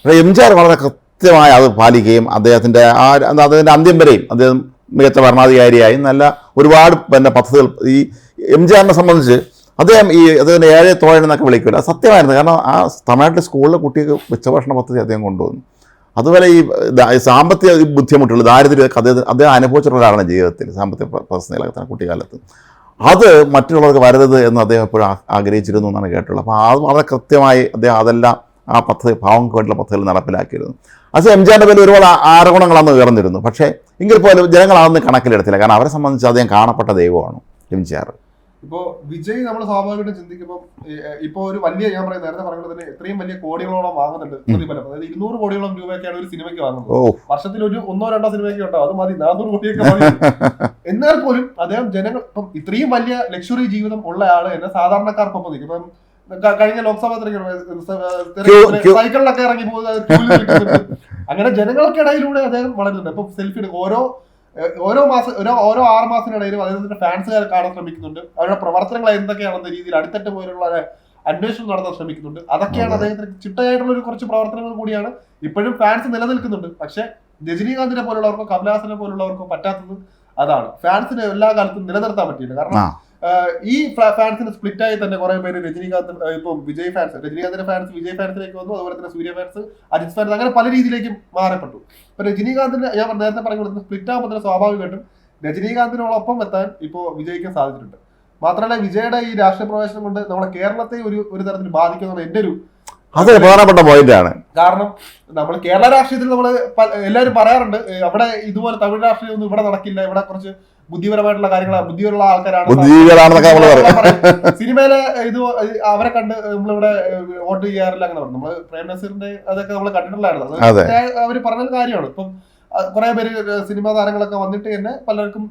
പക്ഷേ എം ജി ആർ വളരെ കൃത്യമായി അത് പാലിക്കുകയും അദ്ദേഹത്തിന്റെ ആ അതിന്റെ അന്ത്യം വരെയും അദ്ദേഹം മികച്ച ഭരണാധികാരിയായി നല്ല ഒരുപാട് പിന്നെ പദ്ധതികൾ ഈ എം ജി ആറിനെ സംബന്ധിച്ച് അദ്ദേഹം ഈ അദ്ദേഹത്തിന്റെ ഏഴ് തോഴൻ എന്നൊക്കെ വിളിക്കില്ല. സത്യമായിരുന്നു. കാരണം ആ തമിഴ്നാട്ടിലെ സ്കൂളിലെ കുട്ടികൾക്ക് ഉച്ചഭക്ഷണ പദ്ധതി അദ്ദേഹം കൊണ്ടുവന്നു. അതുപോലെ ഈ സാമ്പത്തിക ബുദ്ധിമുട്ടുള്ള ദാരിദ്ര്യമൊക്കെ അദ്ദേഹം അദ്ദേഹം അനുഭവിച്ചിട്ടുള്ള ഒരാളാണ് ജീവിതത്തിൽ സാമ്പത്തിക പ്രശ്നങ്ങളൊക്കെ കുട്ടിക്കാലത്ത്. അത് മറ്റുള്ളവർക്ക് വരരുത് എന്ന് അദ്ദേഹം എപ്പോഴും ആഗ്രഹിച്ചിരുന്നു എന്നാണ് കേട്ടുള്ളത് അപ്പോൾ അത് വളരെ കൃത്യമായി അദ്ദേഹം അതെല്ലാം ആ പദ്ധതി പാവങ്ങൾക്ക് വേണ്ടിയുള്ള പദ്ധതികൾ നടപ്പിലാക്കിയിരുന്നു. അത് എം ജിയുടെ പേരിൽ ഒരുപാട് ആരോപണങ്ങളന്ന് ഉയർന്നിരുന്നു. പക്ഷേ എങ്കിൽ പോലും ജനങ്ങൾ അതൊന്നും കണക്കിലെടുത്തില്ല. കാരണം അവരെ സംബന്ധിച്ച് അദ്ദേഹം കാണപ്പെട്ട ദൈവമാണ് എം ജി ആർ ഇപ്പോ വിജയ് നമ്മൾ സ്വാഭാവികമായിട്ടും ചിന്തിക്കുമ്പോൾ ഇപ്പൊ ഒരു വലിയ ഞാൻ പറയുന്നത് നേരത്തെ പറഞ്ഞത് തന്നെ ഇത്രയും വലിയ കോടികളോളം വാങ്ങുന്നുണ്ട്. പ്രതിഫലം. അതായത് ഇരുന്നൂറ് കോടിയോളം രൂപയൊക്കെയാണ് ഒരു സിനിമയ്ക്ക് വാങ്ങുന്നത്. വർഷത്തിൽ ഒരു ഒന്നോ രണ്ടോ സിനിമയൊക്കെ ഉണ്ടാവും അത് മതി. നാനൂറ് കോടിയൊക്കെ മതി. എന്നാൽ പോലും അദ്ദേഹം ജനങ്ങൾ ഇപ്പം ഇത്രയും വലിയ ലക്ഷറി ജീവിതം ഉള്ള ആൾ എന്നെ സാധാരണക്കാർക്കൊപ്പം നിൽക്കും. ഇപ്പം കഴിഞ്ഞ ലോക്സഭാ തെരഞ്ഞെടുപ്പ് സൈക്കിളിലൊക്കെ ഇറങ്ങി പോകുന്നത്. അങ്ങനെ ജനങ്ങൾക്കിടയിലൂടെ അദ്ദേഹം വളരുന്നുണ്ട്. ഇപ്പം സെൽഫി ഓരോ ഓരോ മാസം ഓരോ ഓരോ ആറ് മാസത്തിനിടയിലും അദ്ദേഹത്തിന്റെ ഫാൻസുകാരെ കാണാൻ ശ്രമിക്കുന്നുണ്ട്. അവരുടെ പ്രവർത്തനങ്ങൾ എന്തൊക്കെയാണെന്ന രീതിയിൽ അടുത്തറ്റ പോലുള്ള അന്വേഷണം നടത്താൻ ശ്രമിക്കുന്നുണ്ട്. അതൊക്കെയാണ് അതെ. അദ്ദേഹത്തിന് ചിട്ടയായിട്ടുള്ള ഒരു കുറച്ച് പ്രവർത്തനങ്ങൾ കൂടിയാണ്. ഇപ്പോഴും ഫാൻസ് നിലനിൽക്കുന്നുണ്ട്. പക്ഷെ രജനീകാന്തിനെ പോലുള്ളവർക്കോ കമലഹാസനെ പോലുള്ളവർക്കോ പറ്റാത്തത് അതാണ്. ഫാൻസിനെ എല്ലാ കാലത്തും നിലനിർത്താൻ പറ്റിയില്ല. കാരണം ഈ ഫാൻസിന് സ്പ്ലിറ്റ് ആയി തന്നെ കുറെ പേര് രജനീകാന്ത് ഇപ്പൊ വിജയ് ഫാൻസ് രജനീകാന്തിന്റെ ഫാൻസ് വിജയ് ഫാൻസിലേക്ക് വന്നു അതുപോലെ തന്നെ സൂര്യ ഫാൻസ് അജിത് ഫാൻസ് അങ്ങനെ പല രീതിയിലേക്കും മാറപ്പെട്ടു. ഇപ്പൊ രജനീകാന്തിന്റെ ഞാൻ നേരത്തെ പറഞ്ഞു സ്പ്ലിറ്റ് ആകുമ്പോൾ തന്നെ സ്വാഭാവികമായിട്ടും രജനീകാന്തിനോടൊപ്പം എത്താൻ ഇപ്പോൾ വിജയിക്കാൻ സാധിച്ചിട്ടുണ്ട്. മാത്രമല്ല വിജയുടെ ഈ രാഷ്ട്രീയ പ്രവേശനം കൊണ്ട് നമ്മുടെ കേരളത്തെ ഒരു ഒരു തരത്തിൽ ബാധിക്കുന്ന എന്റെ ഒരു അതൊരു പ്രധാനപ്പെട്ട പോയിന്റ് ആണ് കാരണം നമ്മൾ കേരള രാഷ്ട്രീയത്തിൽ നമ്മൾ എല്ലാവരും പറയാറുണ്ട് അവിടെ ഇതുപോലെ തമിഴ് രാഷ്ട്രീയം ഒന്നും ഇവിടെ നടക്കില്ല ഇവിടെ കുറച്ച് ബുദ്ധിപരമായിട്ടുള്ള കാര്യങ്ങൾ ബുദ്ധിയുള്ള ആൾക്കാരാണ് നമ്മൾ സിനിമയിലെ ഇത് അവരെ കണ്ട് നമ്മളിവിടെ വോട്ട് ചെയ്യാറില്ല അങ്ങനെ പറഞ്ഞു നമ്മൾ പ്രേം നസീറിന്റെ അതൊക്കെ നമ്മൾ കണ്ടിട്ടുള്ളതാണ് അതെ. അവർ പറഞ്ഞ കാര്യമാണ്. ഇപ്പം കുറെ പേര് സിനിമാ താരങ്ങളൊക്കെ വന്നിട്ട് തന്നെ പലർക്കും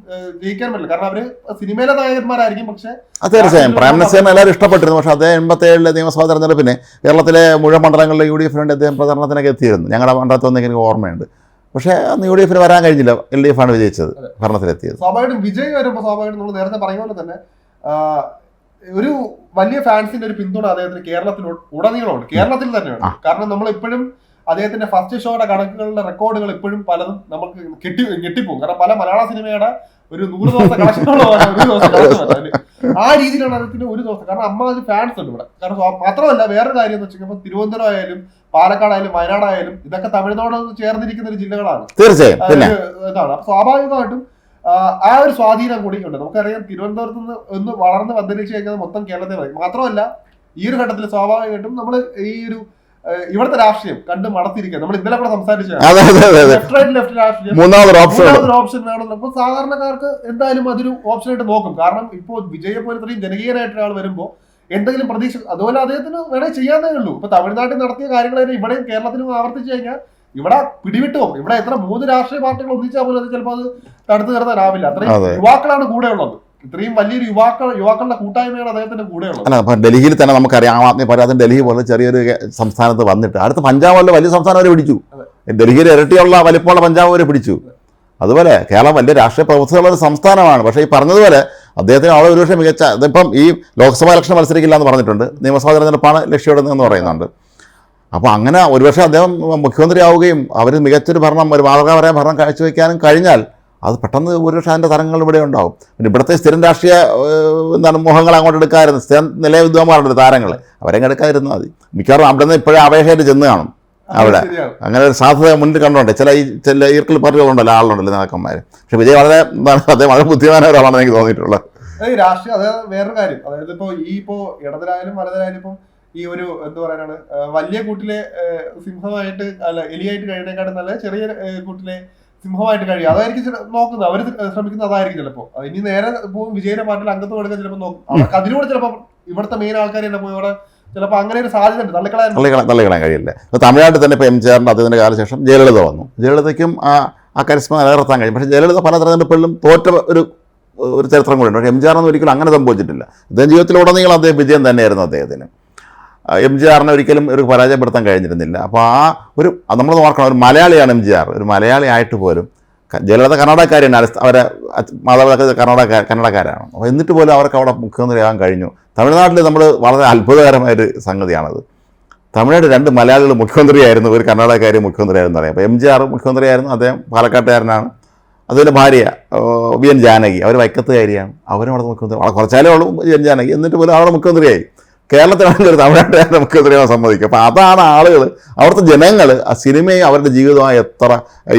ജയിക്കാൻ പറ്റില്ല. കാരണം അവർ സിനിമയിലെ നായകന്മാരായിരിക്കും പക്ഷെ തീർച്ചയായും. പ്രേം നസീറിനെ എല്ലാവരും ഇഷ്ടപ്പെട്ടിരുന്നു. പക്ഷേ അദ്ദേഹം എൺപത്തി ഏഴിലെ നിയമസഭാ തെരഞ്ഞെടുപ്പിന് കേരളത്തിലെ മുഴുവൻ മണ്ഡലങ്ങളിലെ യു ഡി എഫിന് വേണ്ടി അദ്ദേഹം പ്രചരണത്തിനൊക്കെ എത്തിയിരുന്നു. ഞങ്ങളുടെ മണ്ഡലത്തിൽ മണ്ഡലത്തൊന്നും എനിക്ക് ഓർമ്മയുണ്ട്. പക്ഷേ അന്ന് യു ഡി എഫിന് വരാൻ കഴിഞ്ഞില്ല. എൽ ഡി എഫ് ആണ് വിജയിച്ചത് ഭരണത്തിലെത്തിയത്. സ്വാഭാവികമായിട്ടും വിജയ് വരുമ്പോൾ സ്വാഭാവികമായിട്ടും നമ്മൾ നേരത്തെ പറഞ്ഞ പോലെ തന്നെ ഒരു വലിയ ഫാൻസിന്റെ ഒരു പിന്തുണ അദ്ദേഹത്തിന് കേരളത്തിൽ ഉടനീളമുണ്ട്. കേരളത്തിൽ തന്നെയാണ് കാരണം നമ്മൾ ഇപ്പോഴും അദ്ദേഹത്തിന്റെ ഫസ്റ്റ് ഷോയുടെ കണക്കുകളുടെ റെക്കോർഡുകൾ ഇപ്പോഴും പലതും നമുക്ക് കെട്ടി ഞെട്ടിപ്പോകും കാരണം പല മലയാള സിനിമയുടെ ഒരു നൂറ് ദിവസത്തെ കളക്ഷനുള്ള ഒരു ദിവസം കണക്ക് ആ രീതിയിലാണ് അദ്ദേഹത്തിന് ഒരു ദിവസം. കാരണം അമ്മ അത് ഫാൻസ് ഉണ്ട് ഇവിടെ. കാരണം മാത്രമല്ല വേറൊരു കാര്യം എന്ന് വെച്ചാൽ തിരുവനന്തപുരം ആയാലും പാലക്കാടായാലും വയനാടായാലും ഇതൊക്കെ തമിഴ്നാട് ചേർന്നിരിക്കുന്ന ഒരു ജില്ലകളാണ്. തീർച്ചയായും. ഇതാണ്. അപ്പൊ സ്വാഭാവികമായിട്ടും ആ, ഒരു സ്വാധീനം കൂടി ഉണ്ട് നമുക്കറിയാം തിരുവനന്തപുരത്ത് നിന്ന് ഒന്ന് വളർന്ന് പന്തലിച്ച് കഴിഞ്ഞാൽ മൊത്തം കേരളത്തിൽ മാത്രമല്ല ഈ ഒരു ഘട്ടത്തിൽ സ്വാഭാവികമായിട്ടും നമ്മൾ ഈ ഒരു ഇവിടുത്തെ രാഷ്ട്രീയം കണ്ട് മടത്തിരിക്കുക നമ്മൾ ഇന്നലെ കൂടെ സംസാരിച്ചു ലെഫ്റ്റ് റൈറ്റ് ലെഫ്റ്റ് രാഷ്ട്രീയം. മൂന്നാമതൊരു ഓപ്ഷൻ വേണം അപ്പൊ സാധാരണക്കാർക്ക് എന്തായാലും അതൊരു ഓപ്ഷൻ ആയിട്ട് നോക്കും. കാരണം ഇപ്പോൾ വിജയെ പോലെ ഇത്രയും ജനകീയനായിട്ട് ഒരാൾ വരുമ്പോൾ എന്തെങ്കിലും പ്രതീക്ഷ അതുപോലെ അദ്ദേഹത്തിന് വേണേ ചെയ്യാന്നേ ഉള്ളൂ. ഇപ്പൊ തമിഴ്നാട്ടിൽ നടത്തിയ കാര്യങ്ങൾ തന്നെ ഇവിടെയും കേരളത്തിലും ആവർത്തിച്ചു കഴിഞ്ഞാൽ ഇവിടെ പിടിവിട്ട് പോകും. ഇവിടെ എത്ര മൂന്ന് രാഷ്ട്രീയ പാർട്ടികൾ ഒന്നിച്ചാൽ പോലും അത് ചിലപ്പോൾ അത് തടുത്തു നിർത്താനാവില്ല. അത്രയും അതെ. യുവാക്കളാണ് കൂടെ ഉള്ളത്. ഇത്രയും വലിയൊരു യുവാക്കൾ യുവാക്കളുടെ കൂട്ടായ്മയാണ് അദ്ദേഹത്തിന്റെ കൂടെയുള്ളത്. അല്ല അപ്പം ഡൽഹിയിൽ തന്നെ നമുക്കറിയാം ആം ആദ്മി പാർട്ടി അതും ഡൽഹി പോലെ ചെറിയൊരു സംസ്ഥാനത്ത് വന്നിട്ട്. അടുത്ത പഞ്ചാബിലെ വലിയ സംസ്ഥാനം അവരെ പിടിച്ചു. ഡൽഹിയിൽ ഇരട്ടിയുള്ള വലിപ്പമുള്ള പഞ്ചാബ് അവരെ പിടിച്ചു. അതുപോലെ കേരളം വലിയ രാഷ്ട്രീയ പ്രവൃത്തിയുള്ള ഒരു സംസ്ഥാനമാണ്. പക്ഷേ ഈ പറഞ്ഞതുപോലെ അദ്ദേഹത്തിന് അവിടെ ഒരുപക്ഷെ മികച്ച ഇതിപ്പം ഈ ലോക്സഭാ ഇലക്ഷൻ മത്സരിക്കില്ല എന്ന് പറഞ്ഞിട്ടുണ്ട്. നിയമസഭാ തെരഞ്ഞെടുപ്പാണ് ലക്ഷ്യമിടുന്നതെന്ന് പറയുന്നുണ്ട്. അപ്പോൾ അങ്ങനെ ഒരുപക്ഷെ അദ്ദേഹം മുഖ്യമന്ത്രിയാവുകയും അവർ മികച്ചൊരു ഭരണം ഒരു മാതൃകാപരമായ ഭരണം കാഴ്ചവെക്കാനും കഴിഞ്ഞാൽ അത് പെട്ടെന്ന് ഒരുപക്ഷെ അതിന്റെ തരങ്ങൾ ഇവിടെ ഉണ്ടാവും. പിന്നെ ഇവിടുത്തെ സ്ഥിരം രാഷ്ട്രീയ എന്താണ് മോഹങ്ങൾ അങ്ങോട്ട് എടുക്കാമായിരുന്നു സ്ഥിരം നിലയ വിദ്വാന്മാരുണ്ട് താരങ്ങൾ അവരെങ്ങനെ എടുക്കാതിരുന്നാൽ മതി. മിക്കവാറും അവിടെ നിന്ന് ഇപ്പോഴേ അപേക്ഷയായിട്ട് ചെന്ന് കാണും. അവിടെ. അങ്ങനെ ഒരു സാധ്യത മുന്നിൽ കണ്ടുകൊണ്ട് ചില ഈ ചില ഈർക്കിൾ പാർട്ടികളുണ്ടല്ലോ ആളുണ്ടല്ലോ നേതാക്കന്മാർ പക്ഷെ വിജയ് വളരെ എന്താണ് അദ്ദേഹം വളരെ ബുദ്ധിമാനായ ഒരാളാണ് എനിക്ക് തോന്നിയിട്ടുള്ളത്. അതായത് രാഷ്ട്രീയ അതായത് വേറൊരു കാര്യം. അതായത് ഇപ്പോൾ ഈ ഇപ്പോൾ ഇടതിലായാലും വലതിലായാലും ഇപ്പം ഈ ഒരു എന്ത് പറയാനാണ് വലിയ കൂട്ടിലെ സിംഹമായിട്ട് അല്ല എലിയായിട്ട് കഴിയുന്നതിനെക്കാട്ടും നല്ല ചെറിയ കൂട്ടിലെ സിംഹമായിട്ട് കഴിയും. അതായിരിക്കും നോക്കുന്നത്. അവർ ശ്രമിക്കുന്നത് അതായിരിക്കും ചിലപ്പോ. അത് ഇനി നേരെ പോകും വിജയന്റെ പാർട്ടിയിൽ അംഗത്വം എടുക്കാൻ ചിലപ്പോൾ നോക്കും. അവർക്ക് അതിലൂടെ ചിലപ്പോൾ ഇവിടുത്തെ മെയിൻ ആൾക്കാർ തന്നെ പോയി അവിടെ ചിലപ്പോൾ അങ്ങനെ ഒരു സാധ്യത ഉണ്ട് തള്ളിക്കളയാൻ തള്ളിക്കളാൻ തള്ളിക്കളയാൻ കഴിയില്ല. ഇപ്പോൾ തമിഴ്നാട്ടിൽ തന്നെ ഇപ്പോൾ എം ചേറിന്റെ അദ്ദേഹത്തിന്റെ കാലശേഷം ജയലളിത വന്നു. ജയലളിതയ്ക്കും ആ ആ കരിസ്മ നിലനിർത്താൻ കഴിയും. പക്ഷേ ജയലളിത പല തെരഞ്ഞെടുപ്പുകളിലും തോറ്റ ഒരു ഒരു ചരിത്രം കൂടിയുണ്ട്. പക്ഷേ എം ജി ആറിനൊന്നും ഒരിക്കലും അങ്ങനെ സംഭവിച്ചിട്ടില്ല. അദ്ദേഹം ജീവിതത്തിലുടനീളം അദ്ദേഹം വിജയം തന്നെയായിരുന്നു അദ്ദേഹത്തിന്. എം ജി ആറിനെ ഒരിക്കലും ഒരു പരാജയപ്പെടുത്താൻ കഴിഞ്ഞിരുന്നില്ല. അപ്പോൾ ആ ഒരു നമ്മൾ നോക്കണം ഒരു മലയാളിയാണ് എം ജി ആർ ഒരു മലയാളി ആയിട്ട് പോലും ജയലളിത കർണാടകക്കാരാണ് അവരെ മാതാപിതാക്കൾ കർണാടക കന്നഡക്കാരാണ്. അപ്പോൾ എന്നിട്ട് പോലും അവർക്ക് അവിടെ മുഖ്യമന്ത്രിയാകാൻ കഴിഞ്ഞു. തമിഴ്നാട്ടിൽ നമ്മൾ വളരെ അത്ഭുതകരമായൊരു സംഗതിയാണത്. തമിഴ്നാട് രണ്ട് മലയാളികൾ മുഖ്യമന്ത്രിയായിരുന്നു ഒരു കർണാടകക്കാരി മുഖ്യമന്ത്രിയായിരുന്നു അറിയാം അപ്പോൾ എം ജി ആർ മുഖ്യമന്ത്രിയായിരുന്നു അദ്ദേഹം പാലക്കാട്ടുകാരനാണ്. അതുപോലെ ഭാര്യ വി എൻ ജാനകി അവർ വൈക്കത്തുകാരിയാണ്. അവരും അവിടെ മുഖ്യമന്ത്രി കുറച്ചാലേ ഉള്ളൂ വി എൻ ജാനകി. എന്നിട്ട് പോലും അവിടെ മുഖ്യമന്ത്രിയായി. കേരളത്തിലാണെങ്കിൽ ഒരു നമുക്ക് എത്രയോ സമ്മതിക്കും. അപ്പോൾ അതാണ് ആളുകൾ അവിടുത്തെ ജനങ്ങൾ ആ സിനിമയും അവരുടെ ജീവിതവുമായി എത്ര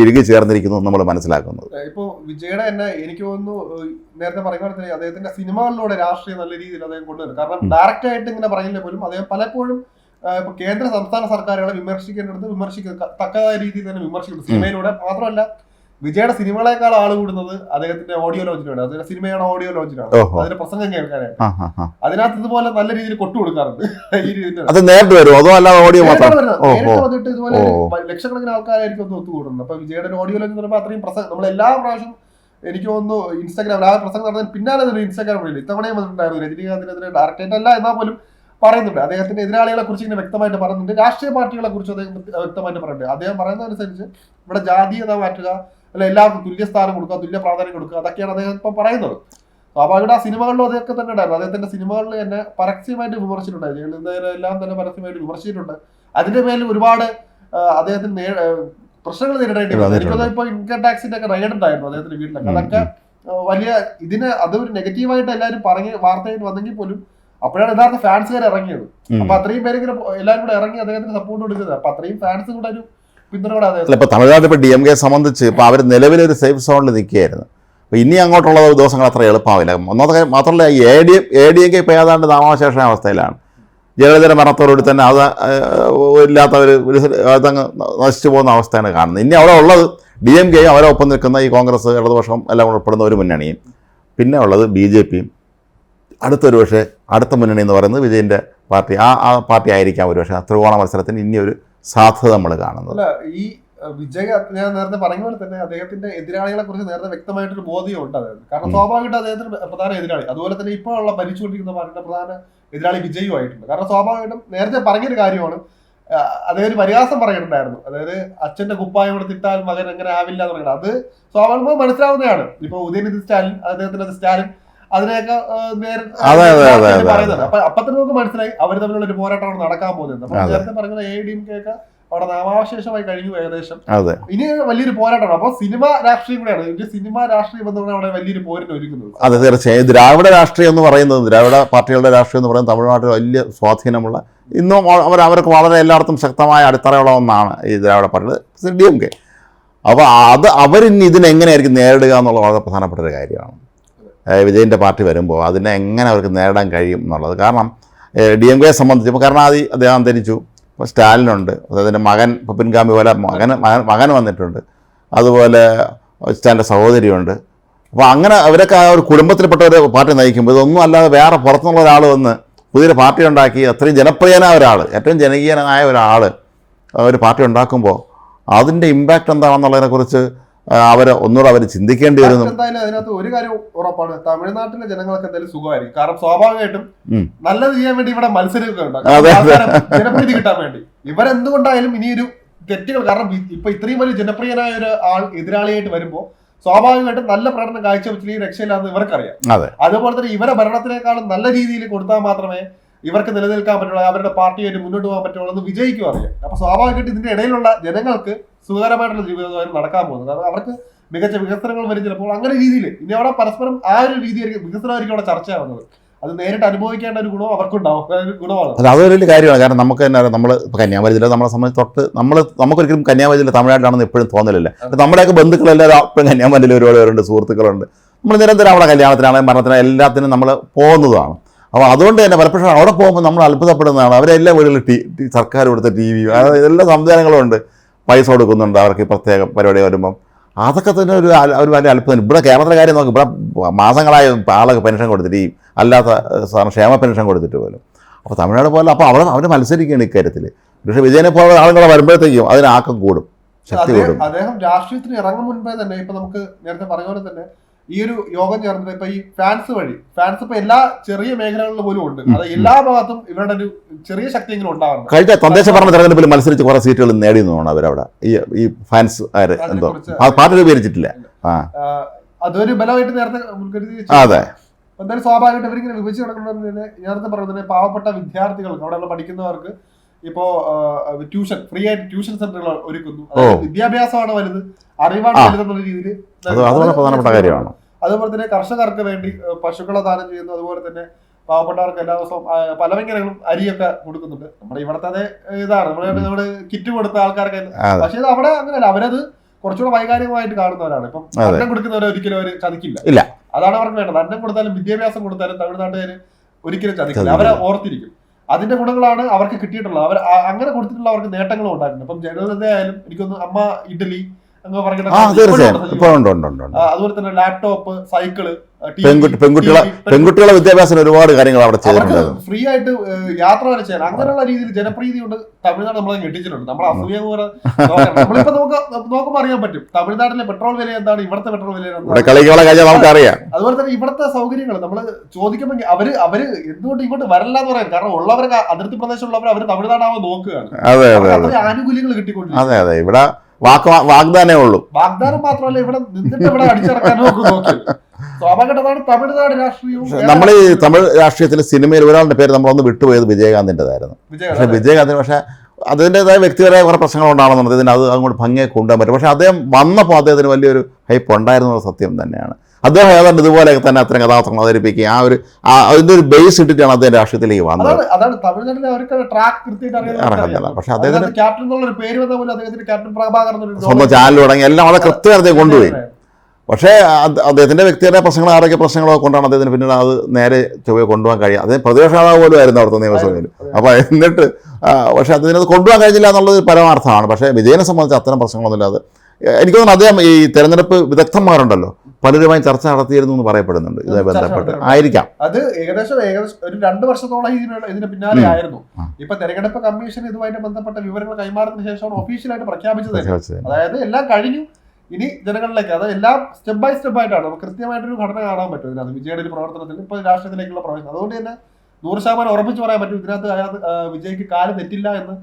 ഇഴുകി ചേർന്നിരിക്കുന്നു നമ്മൾ മനസ്സിലാക്കുന്നത്. ഇപ്പോൾ വിജയുടെ തന്നെ എനിക്ക് തോന്നുന്നു നേരത്തെ തന്നെ അദ്ദേഹത്തിന്റെ സിനിമകളിലൂടെ രാഷ്ട്രീയം നല്ല രീതിയിൽ അദ്ദേഹം കൊണ്ടുവരും കാരണം ഡയറക്റ്റ് ആയിട്ട് ഇങ്ങനെ പറയില്ല പോലും. അദ്ദേഹം പലപ്പോഴും ഇപ്പോൾ കേന്ദ്ര സംസ്ഥാന സർക്കാരുകളെ വിമർശിക്കേണ്ടത് വിമർശിക്കുക തക്കതായ രീതിയിൽ തന്നെ വിമർശിക്കുന്നു. സിനിമയിലൂടെ മാത്രമല്ല വിജയുടെ സിനിമകളെക്കാൾ ആൾ കൂടുന്നത് അദ്ദേഹത്തിന്റെ ഓഡിയോ ലോഞ്ചിനാണ് അദ്ദേഹത്തിന്റെ സിനിമയാണ് ഓഡിയോ ലോഞ്ചിനാണ് അതിന്റെ പ്രസംഗം കേൾക്കാനായിട്ട്. അതിനകത്ത് ഇതുപോലെ നല്ല രീതിയിൽ കൊട്ടു കൊടുക്കാറുണ്ട്. ഈ രീതി അത് നേരിട്ട് വരുമോ? അതോ അല്ലാതെ ഓഡിയോ മാത്രം. വന്നിട്ട് ഇതുപോലെ ലക്ഷക്കണക്കിന് ആൾക്കാരായിരിക്കും ഒന്ന് ഒത്തുകൂടുന്നത്. അപ്പൊ വിജയുടെ ഓഡിയോ ലോഞ്ച് പറയുമ്പോൾ അത്രയും പ്രസംഗം നമ്മൾ എല്ലാ പ്രാവശ്യം എനിക്ക് തോന്നുന്നു ഇൻസ്റ്റാഗ്രാമിൽ ആ പ്രസംഗം നടന്നതിന് പിന്നാലെ തന്നെ ഇൻസ്റ്റാഗ്രാമിൽ ഇത്തവണയും വന്നിട്ടുണ്ടായിരുന്നു. രജനീകാന്തിനെതിരെ ഡയറക്ടേറ്റ് അല്ല എന്നാൽ പോലും പറയുന്നുണ്ട്. അദ്ദേഹത്തിന്റെ എതിരാളികളെ കുറിച്ച് ഇങ്ങനെ വ്യക്തമായിട്ട് പറയുന്നുണ്ട്. രാഷ്ട്രീയ പാർട്ടികളെ കുറിച്ച് അദ്ദേഹം വ്യക്തമായിട്ട് പറയുന്നുണ്ട്. അദ്ദേഹം പറയുന്നതനുസരിച്ച് ഇവിടെ ജാതീയത മാറ്റുക അല്ല എല്ലാവർക്കും തുല്യ സ്ഥാനം കൊടുക്കുക തുല്യ പ്രാധാന്യം കൊടുക്കുക അതൊക്കെയാണ് അദ്ദേഹം ഇപ്പം പറയുന്നത്. സ്വാഭാവികമായിട്ട് ആ സിനിമകളിലും അതൊക്കെ തന്നെ ഉണ്ടായിരുന്നു. അദ്ദേഹത്തിന്റെ സിനിമകളിൽ തന്നെ പരസ്യമായിട്ട് വിമർശിച്ചിട്ടുണ്ട് എല്ലാം തന്നെ പരസ്യമായിട്ട് വിമർശിച്ചിട്ടുണ്ട്. അതിന്റെ മേലിൽ ഒരുപാട് അദ്ദേഹത്തിന് പ്രശ്നങ്ങൾ നേരിടേണ്ടി വന്നു. എനിക്കത് ഇൻകം ടാക്സിന്റെ ഒക്കെ റൈഡ് ഉണ്ടായിരുന്നു അദ്ദേഹത്തിന്റെ വീട്ടിലൊക്കെ. അതൊക്കെ വലിയ ഇതിന് അതൊരു നെഗറ്റീവായിട്ട് എല്ലാവരും പറഞ്ഞ് വാർത്തയായിട്ട് വന്നെങ്കിൽ പോലും അപ്പോഴാണ് യഥാർത്ഥ ഫാൻസുകാർ ഇറങ്ങിയത്. അപ്പൊ അത്രയും പേര് ഇങ്ങനെ എല്ലാവരും കൂടെ ഇറങ്ങി അദ്ദേഹത്തിന് സപ്പോർട്ട് കൊടുക്കുന്നത്. അപ്പൊ അത്രയും ഫാൻസ് കൂടെ ഒരു അല്ല ഇപ്പോൾ തമിഴ്നാട്ടിൽ ഇപ്പോൾ ഡി എം കെ സംബന്ധിച്ച് ഇപ്പോൾ അവർ നിലവിലൊരു സേഫ് സോണിൽ നിൽക്കുകയായിരുന്നു അപ്പോൾ ഇനി അങ്ങോട്ടുള്ള ദിവസങ്ങൾ അത്ര എളുപ്പമാവില്ല. ഒന്നാമത്തെ കാര്യം മാത്രമല്ല ഈ A D A D M K ഇപ്പോൾ ഏതാണ്ട് നാമാശേഷ അവസ്ഥയിലാണ്. ജലധര മരണത്തോടുകൂടി തന്നെ അത് ഇല്ലാത്തവർ അതങ്ങ് നശിച്ചു പോകുന്ന അവസ്ഥയാണ് കാണുന്നത്. ഇനി അവിടെ ഉള്ളത് ഡി എം കെയും അവരെ ഒപ്പം നിൽക്കുന്ന ഈ കോൺഗ്രസ് ഇടതുപക്ഷം എല്ലാം ഉൾപ്പെടുന്ന ഒരു മുന്നണിയും. പിന്നെ ഉള്ളത് ബി ജെ പിയും അടുത്തൊരു പക്ഷേ അടുത്ത മുന്നണി എന്ന് പറയുന്നത് വിജയന്റെ പാർട്ടി. ആ ആ പാർട്ടി ആയിരിക്കാം ഒരു പക്ഷേ ത്രികോണ മത്സരത്തിന് ഇനി ഒരു സാധ്യത നമ്മൾ കാണുന്നത്. ഈ വിജയ് ഞാൻ നേരത്തെ പറഞ്ഞ പോലെ തന്നെ അദ്ദേഹത്തിന്റെ എതിരാളികളെ കുറിച്ച് നേരത്തെ വ്യക്തമായിട്ടൊരു ബോധ്യമുണ്ട് അതായത് കാരണം. സ്വാഭാവികമായിട്ട് അദ്ദേഹത്തിന് പ്രധാന എതിരാളി. അതുപോലെ തന്നെ ഇപ്പോൾ ഉള്ള ഭരിച്ചുകൊണ്ടിരിക്കുന്ന പാർട്ടിയുടെ പ്രധാന എതിരാളി വിജയും ആയിട്ടുണ്ട്. കാരണം സ്വാഭാവികമായിട്ടും നേരത്തെ പറഞ്ഞൊരു കാര്യമാണ് അദ്ദേഹം ഒരു പരിഹാസം പറയുന്നുണ്ടായിരുന്നു. അതായത് അച്ഛന്റെ കുപ്പായം എടുത്തിട്ടാൽ മകൻ എങ്ങനെ ആവില്ല എന്ന് പറയുന്നത്. അത് സ്വാഭാവികമായി മനസ്സിലാവുന്നതാണ്. ഇപ്പൊ ഉദയനിധി സ്റ്റാലിൻ അദ്ദേഹത്തിന്റെ സ്റ്റാലിൻ അതിനെയൊക്കെ നേരെ അതെ, അതെ, അതെ, അതെ. പറയുന്നത് അപ്പൊ അപ്പൊ തന്നെ നമുക്ക് മനസ്സിലായി അവർ തമ്മിലുള്ള ഒരു പോരാട്ടമാണ് നടക്കാൻ പോകുന്നത്. അപ്പൊ നേരത്തെ പറഞ്ഞത് എ ഡി എം കെ ഒക്കെ അവിടെ നാമാവശേഷമായി കഴിഞ്ഞു ഏകദേശം. അതെ. ഇനി വലിയൊരു പോരാട്ടമാണ്. അപ്പൊ സിനിമ രാഷ്ട്രീയം കൂടെയാണ്. ഇതിന്റെ സിനിമ രാഷ്ട്രീയം ബന്ധമാണ് അവിടെ വലിയൊരു പോരിന് ഒരുക്കുന്നത്. അതെ തീർച്ചയായും. ദ്രാവിഡ രാഷ്ട്രീയം എന്ന് പറയുന്നത് ദ്രാവിഡ പാർട്ടികളുടെ രാഷ്ട്രീയം എന്ന് പറയുന്നത് തമിഴ്നാട്ടിൽ വലിയ സ്വാധീനമുള്ള ഇന്നും അവർ അവർക്ക് വളരെ എല്ലായിടത്തും ശക്തമായ അടിത്തറയുള്ള ഒന്നാണ് ഈ ദ്രാവിഡ പാർട്ടികൾ ഡി എം കെ അപ്പോൾ അത് അവരിന്ന് ഇതിനെങ്ങനെയായിരിക്കും നേരിടുക എന്നുള്ളത് വളരെ പ്രധാനപ്പെട്ട ഒരു കാര്യമാണ്. വിജയന്റെ പാർട്ടി വരുമ്പോൾ അതിനെ എങ്ങനെ അവർക്ക് നേടാൻ കഴിയും എന്നുള്ളത്. കാരണം ഡി എം കെയെ സംബന്ധിച്ച് ഇപ്പോൾ കരുണാതി അദ്ദേഹം അന്തരിച്ചു. ഇപ്പോൾ സ്റ്റാലിനുണ്ട്. അദ്ദേഹത്തിന്റെ മകൻ ഇപ്പോൾ പിൻഗാമി പോലെ മകൻ മകൻ വന്നിട്ടുണ്ട്. അതുപോലെ സ്റ്റാലിന്റെ സഹോദരിയുണ്ട്. അപ്പോൾ അങ്ങനെ അവരൊക്കെ ഒരു കുടുംബത്തിൽപ്പെട്ട ഒരു പാർട്ടി നയിക്കുമ്പോൾ ഇതൊന്നും അല്ലാതെ വേറെ പുറത്തുനിന്നുള്ള ഒരാൾ വന്ന് പുതിയൊരു പാർട്ടി ഉണ്ടാക്കി അത്രയും ജനപ്രിയനായ ഒരാൾ ഏറ്റവും ജനകീയനായ ഒരാൾ ഒരു പാർട്ടി ഉണ്ടാക്കുമ്പോൾ അതിന്റെ ഇമ്പാക്റ്റ് എന്താണെന്നുള്ളതിനെക്കുറിച്ച് അവർ ഒന്നുകൂടെ അവർ ചിന്തിക്കേണ്ടി വരുന്നു അതിനകത്ത് ഒരു കാര്യം ഉറപ്പാണ്. തമിഴ്നാട്ടിലെ ജനങ്ങൾക്ക് എന്തായാലും സുഖമായിരിക്കും. കാരണം സ്വാഭാവികമായിട്ടും. നല്ലത് ചെയ്യാൻ വേണ്ടി ഇവിടെ മത്സരമൊക്കെ. ജനപ്രീതി കിട്ടാൻ വേണ്ടി. ഇവരെന്തുകൊണ്ടായാലും ഇനിയൊരു തെറ്റുകൾ കാരണം ഇപ്പൊ ഇത്രയും വലിയ ജനപ്രിയനായ ഒരു ആൾ എതിരാളിയായിട്ട് വരുമ്പോ സ്വാഭാവികമായിട്ടും നല്ല പ്രകടനം കാഴ്ചവെച്ചില്ലെങ്കിൽ രക്ഷയില്ലാന്ന് ഇവർക്കറിയാം. അതെ. അതുപോലെ തന്നെ ഇവരെ ഭരണത്തിനേക്കാളും നല്ല രീതിയിൽ കൊടുത്താൽ മാത്രമേ ഇവർക്ക് നിലനിൽക്കാൻ പറ്റുള്ളൂ. അവരുടെ പാർട്ടിയായിട്ട് മുന്നോട്ട് പോകാൻ പറ്റുള്ളൂ എന്ന് വിജയിക്കും അറിയാം. അപ്പൊ സ്വാഭാവികമായിട്ട് ഇതിന്റെ ഇടയിലുള്ള ജനങ്ങൾക്ക് സുഖകരമായിട്ടുള്ള ജീവിതമായിരുന്നു നടക്കാൻ പോകുന്നത്. കാരണം അവർക്ക് മികച്ച വികസനങ്ങൾ വരും ചിലപ്പോൾ അങ്ങനെ രീതിയിൽ. ഇനി അവിടെ പരസ്പരം ആ ഒരു രീതിയായിരിക്കും വികസനമായിരിക്കും അവിടെ ചർച്ചയാവുന്നത് അത് നേരിട്ട് അനുഭവിക്കേണ്ട ഒരു ഗുണം അവർക്കുണ്ടാവും. അതൊരു ഗുണമാണ്. അത് അതൊരു വലിയ കാര്യമാണ്. കാരണം നമുക്ക് തന്നെ നമ്മൾ കന്യാകുമാരി ജില്ല നമ്മളെ സംബന്ധിച്ച് തൊട്ട് നമ്മൾ നമുക്കൊരിക്കലും കന്യാകുമാരി ജില്ല തമിഴ്നാട്ടിലാണെന്ന് എപ്പോഴും തോന്നലില്ല. നമ്മുടെയൊക്കെ ബന്ധുക്കളെല്ലാവരും അപ്പോഴും കന്യാകുമാരിയിൽ ഒരുപാട് പേരുണ്ട് സുഹൃത്തുക്കളുണ്ട്. നമ്മൾ നിരന്തരം അവിടെ കല്യാണത്തിനാണ് മരണത്തിന് എല്ലാത്തിനും നമ്മൾ പോകുന്നതാണ്. അപ്പോൾ അതുകൊണ്ട് തന്നെ പലപ്പോഴും അവിടെ പോകുമ്പോൾ നമ്മൾ അത്ഭുതപ്പെടുന്നതാണ്. അവരെല്ലാം വീടുകളിൽ ടി- സർക്കാർ കൊടുത്ത ടി വി എല്ലാ സംവിധാനങ്ങളും ഉണ്ട്. പൈസ കൊടുക്കുന്നുണ്ട് അവർക്ക് പ്രത്യേക പരിപാടി വരുമ്പം. അതൊക്കെ തന്നെ ഒരു ഒരു വലിയ അത്ഭുതം. ഇവിടെ കേരളത്തിലെ കാര്യം നോക്കി ഇവിടെ മാസങ്ങളായി ആളൊക്കെ പെൻഷൻ കൊടുത്തിട്ട് ഈ അല്ലാത്ത സാറിന് ക്ഷേമ പെൻഷൻ കൊടുത്തിട്ട് പോലും. അപ്പോൾ തമിഴ്നാട് പോലെ അപ്പോൾ അവിടെ അവർ മത്സരിക്കുകയാണ് ഇക്കാര്യത്തിൽ പക്ഷേ വിജയനെ പോലെ ആളുകൾ വരുമ്പോഴത്തേക്കും അതിന് ആക്കം കൂടും. ശക്തി കൂടും. അദ്ദേഹം രാഷ്ട്രീയത്തിന് ഇറങ്ങും മുൻപേ തന്നെ ഇപ്പൊ നമുക്ക് നേരത്തെ പറഞ്ഞ പോലെ തന്നെ ഈ ഒരു യോഗം ചേർന്നിട്ട് ഇപ്പൊ ഈ ഫാൻസ് വഴി ഫാൻസ് ഇപ്പൊ എല്ലാ ചെറിയ മേഖലകളിലും പോലും ഉണ്ട്. അത് എല്ലാ ഭാഗത്തും ഇവരുടെ ഒരു ചെറിയ ശക്തിയെങ്കിലും ഉണ്ടാവുന്നുണ്ട്. കഴിഞ്ഞ തദ്ദേശ ഭരണ തെരഞ്ഞെടുപ്പിൽ മത്സരിച്ച് കുറെ സീറ്റുകൾ നേടി എന്നാണ് അവരവിടെ. ഈ ഈ ഫാൻസ് ആര് എന്തോ? പാർട്ടി രൂപീകരിച്ചിട്ടില്ല? അതൊരു ബലമായിട്ട് നേരത്തെ. അതെ. എന്തായാലും സ്വാഭാവികമായിട്ട് ഇവരിങ്ങനെ വിഭജിച്ച് നടക്കുന്നത് തന്നെ നേരത്തെ പറഞ്ഞതിന് പാവപ്പെട്ട വിദ്യാർത്ഥികൾക്ക് അവിടെയുള്ള പഠിക്കുന്നവർക്ക് ഇപ്പോ ട്യൂഷൻ ഫ്രീ ആയിട്ട് ട്യൂഷൻ സെന്ററുകൾ ഒരുക്കുന്നു. വിദ്യാഭ്യാസമാണ് വലുത് അറിവാണ്. വലുതെന്നുള്ള രീതിയിൽ പ്രധാനപ്പെട്ട കാര്യമാണ്. അതുപോലെ തന്നെ കർഷകർക്ക് വേണ്ടി പശുക്കളെ ദാനം ചെയ്യുന്നു. അതുപോലെ തന്നെ പാവപ്പെട്ടവർക്ക് എല്ലാ ദിവസവും പലവ്യഞ്ജനങ്ങളും അരിയൊക്കെ കൊടുക്കുന്നുണ്ട്. നമ്മുടെ ഇവിടത്തെ അതേ ഇതാണ്. നമ്മുടെ നമ്മുടെ കിറ്റ് കൊടുത്ത ആൾക്കാർക്ക് പക്ഷേ ഇത് അവിടെ അങ്ങനെയല്ല. അവരത് കുറച്ചുകൂടെ വൈകാരികമായിട്ട് കാണുന്നവരാണ്. ഇപ്പം അന്നം കൊടുക്കുന്നവരെ ഒരിക്കലും അവർ ചതിക്കില്ല. ഇല്ല. അതാണ് അവർക്ക് വേണ്ടത്. അന്നം കൊടുത്താലും വിദ്യാഭ്യാസം കൊടുത്താലും തമിഴ്നാട്ടുകാർ ഒരിക്കലും ചതിക്കില്ല. അവരെ ഓർത്തിരിക്കും. അതിന്റെ ഗുണങ്ങളാണ് അവർക്ക് കിട്ടിയിട്ടുള്ളത്. അവർ അങ്ങനെ കൊടുത്തിട്ടുള്ള അവർക്ക് നേട്ടങ്ങളും ഉണ്ടായിട്ടുണ്ട്. അപ്പം ജനതയായാലും എനിക്കൊന്ന് അമ്മ ഇഡലി പറയുന്ന ആ തീർച്ചയായും. ഇപ്പോൾ ഉണ്ട് ഉണ്ട് ഉണ്ട് അതുപോലെ തന്നെ ലാപ്ടോപ്പ് സൈക്കിൾ പെൺകുട്ടി പെൺകുട്ടികളെ വിദ്യാഭ്യാസം പെൺകുട്ടികളെ വിദ്യാഭ്യാസത്തിന് ഒരുപാട് കാര്യങ്ങൾ അവിടെ ചെയ്തിട്ടുണ്ട്. ഫ്രീ ആയിട്ട് യാത്ര വരെ ചെയ്യാൻ. അങ്ങനെയുള്ള രീതിയിൽ ജനപ്രീതി കൊണ്ട് തമിഴ്നാട് നമ്മളെ ഞെട്ടിച്ചിട്ടുണ്ട്. നമ്മൾ അസൂയ പോലെ. നമ്മളിപ്പോ നമുക്ക് നോക്കുമ്പോൾ അറിയാൻ പറ്റും. തമിഴ്നാട്ടിലെ പെട്രോൾ വില എന്താണ്? ഇവിടുത്തെ പെട്രോൾ വില എന്താണ്? നമുക്കറിയാം. അതുപോലെ തന്നെ ഇവിടുത്തെ സൗകര്യങ്ങൾ നമ്മൾ ചോദിക്കുമ്പോൾ അവർ അവർ എന്തുകൊണ്ട് ഇങ്ങോട്ട് വരല്ല എന്ന് പറയാൻ? കാരണം ഉള്ളവരൊക്കെ അതിർത്തി പ്രദേശമുള്ളവർ അവർ തമിഴ്നാടാവാൻ നോക്കുകയാണ്. ആനുകൂല്യങ്ങൾ കിട്ടിക്കൊണ്ടിരിക്കും അതെ അതെ. ഇവിടെ വാക്ക് വാഗ്ദാനേ ഉള്ളൂ. വാഗ്ദാനം മാത്രമല്ല ഇവിടെ നിന്നിട്ട് ഇവിടെ അടിച്ചിറക്കാൻ തമിഴ്നാട് രാഷ്ട്രീയവും നമ്മൾ ഈ തമിഴ് രാഷ്ട്രീയത്തിലെ സിനിമയിൽ ഒരാളുടെ പേര് നമ്മളൊന്ന് വിട്ടുപോയത് വിജയകാന്തിന്റെതായിരുന്നു പക്ഷേ വിജയം വിജയകാന്തിന് പക്ഷേ അതിന്റെതായ വ്യക്തിപരമായ കുറേ പ്രശ്നങ്ങൾ ഉണ്ടാകണമെന്നുണ്ട് ഇതിന് അത് അങ്ങോട്ട് ഭംഗിയായി കൊണ്ടുപോകാൻ പറ്റും. പക്ഷേ അദ്ദേഹം വന്നപ്പോൾ അദ്ദേഹത്തിന് വലിയൊരു ഹൈപ്പ് ഉണ്ടായിരുന്നു സത്യം തന്നെയാണ്. അദ്ദേഹം ഏതാണ്ട് ഇതുപോലെ തന്നെ അത്തരം കഥാപാത്രങ്ങൾ അവതരിപ്പിക്കുക ആ ഒരു അതിന്റെ അതിന്റെ ഒരു ബേസ് ഇട്ടിട്ടാണ് അദ്ദേഹം രാഷ്ട്രീയത്തിലേക്ക് വന്നത്. അതാണ് അതാണ് തമിഴ്നാട്ടിലെ അവർക്ക് ട്രാക്ക് പക്ഷേ അദ്ദേഹത്തിന് ക്യാപ്റ്റൻ പേര് വന്ന പോലും അദ്ദേഹത്തിന് ക്യാപ്റ്റൻ പ്രഭാകർ സ്വന്തം ചാനൽ തുടങ്ങി എല്ലാം വളരെ കൃത്യമായി കൊണ്ടുപോയി. പക്ഷേ അദ്ദേഹത്തിന്റെ അദ്ദേഹത്തിന്റെ വ്യക്തിപരമായ പ്രശ്നങ്ങൾ ആരോഗ്യ പ്രശ്നങ്ങളോ കൊണ്ടാണ് അദ്ദേഹത്തിന് പിന്നീട് അത് നേരെ ചൊവ്വയെ കൊണ്ടുപോകാൻ കഴിയുക. അദ്ദേഹം പ്രതിപക്ഷ നേതാവ് പോലും ആയിരുന്നു അവിടുത്തെ നിയമസഭയിൽ. അപ്പോൾ എന്നിട്ട് പക്ഷെ അദ്ദേഹത്തിന് അത് കൊണ്ടുപോകാൻ കഴിഞ്ഞില്ല എന്നുള്ളത് പരമാർത്ഥമാണ്. പക്ഷേ വിജയനെ സംബന്ധിച്ച് അത്തരം പ്രശ്നങ്ങളൊന്നുമില്ലാതെ എനിക്ക് തോന്നുന്നു അദ്ദേഹം ഈ തെരഞ്ഞെടുപ്പ് വിദഗ്ധന്മാരുണ്ടല്ലോ. പലരുമായി ചർച്ച നടത്തിയിരുന്നു എന്ന് പറയപ്പെടുന്നുണ്ട്. ഇതുമായി ബന്ധപ്പെട്ട്. ആയിരിക്കാം. അത് ഏകദേശം ഏകദേശം ഒരു രണ്ട് വർഷത്തോളം ഇതിന് ഇതിന് പിന്നാലെ ആയിരുന്നു. ഇപ്പൊ തെരഞ്ഞെടുപ്പ് കമ്മീഷൻ ഇതുമായിട്ട് ബന്ധപ്പെട്ട വിവരങ്ങൾ കൈമാറിയതിനു ശേഷമാണ് ഒഫീഷ്യലായിട്ട് പ്രഖ്യാപിച്ചത്. അതായത് എല്ലാം കഴിഞ്ഞു. ഇനി ജനങ്ങളിലേക്ക് അത് എല്ലാം സ്റ്റെപ്പ് ബൈ സ്റ്റെപ്പ് ആയിട്ടാണ്. നമുക്ക് കൃത്യമായിട്ടൊരു ഘടന കാണാൻ പറ്റും. ഇതിനകത്ത് വിജയുടെ ഒരു പ്രവർത്തനത്തിൽ ഇപ്പൊ രാഷ്ട്രീയത്തിലേക്കുള്ള പ്രവേശനം അതുകൊണ്ട് തന്നെ നൂറ് ശതമാനം ഉറപ്പിച്ച് പറയാൻ പറ്റും ഇതിനകത്ത് അയാൾ വിജയ്ക്ക് കാൽ തെറ്റില്ല എന്ന്.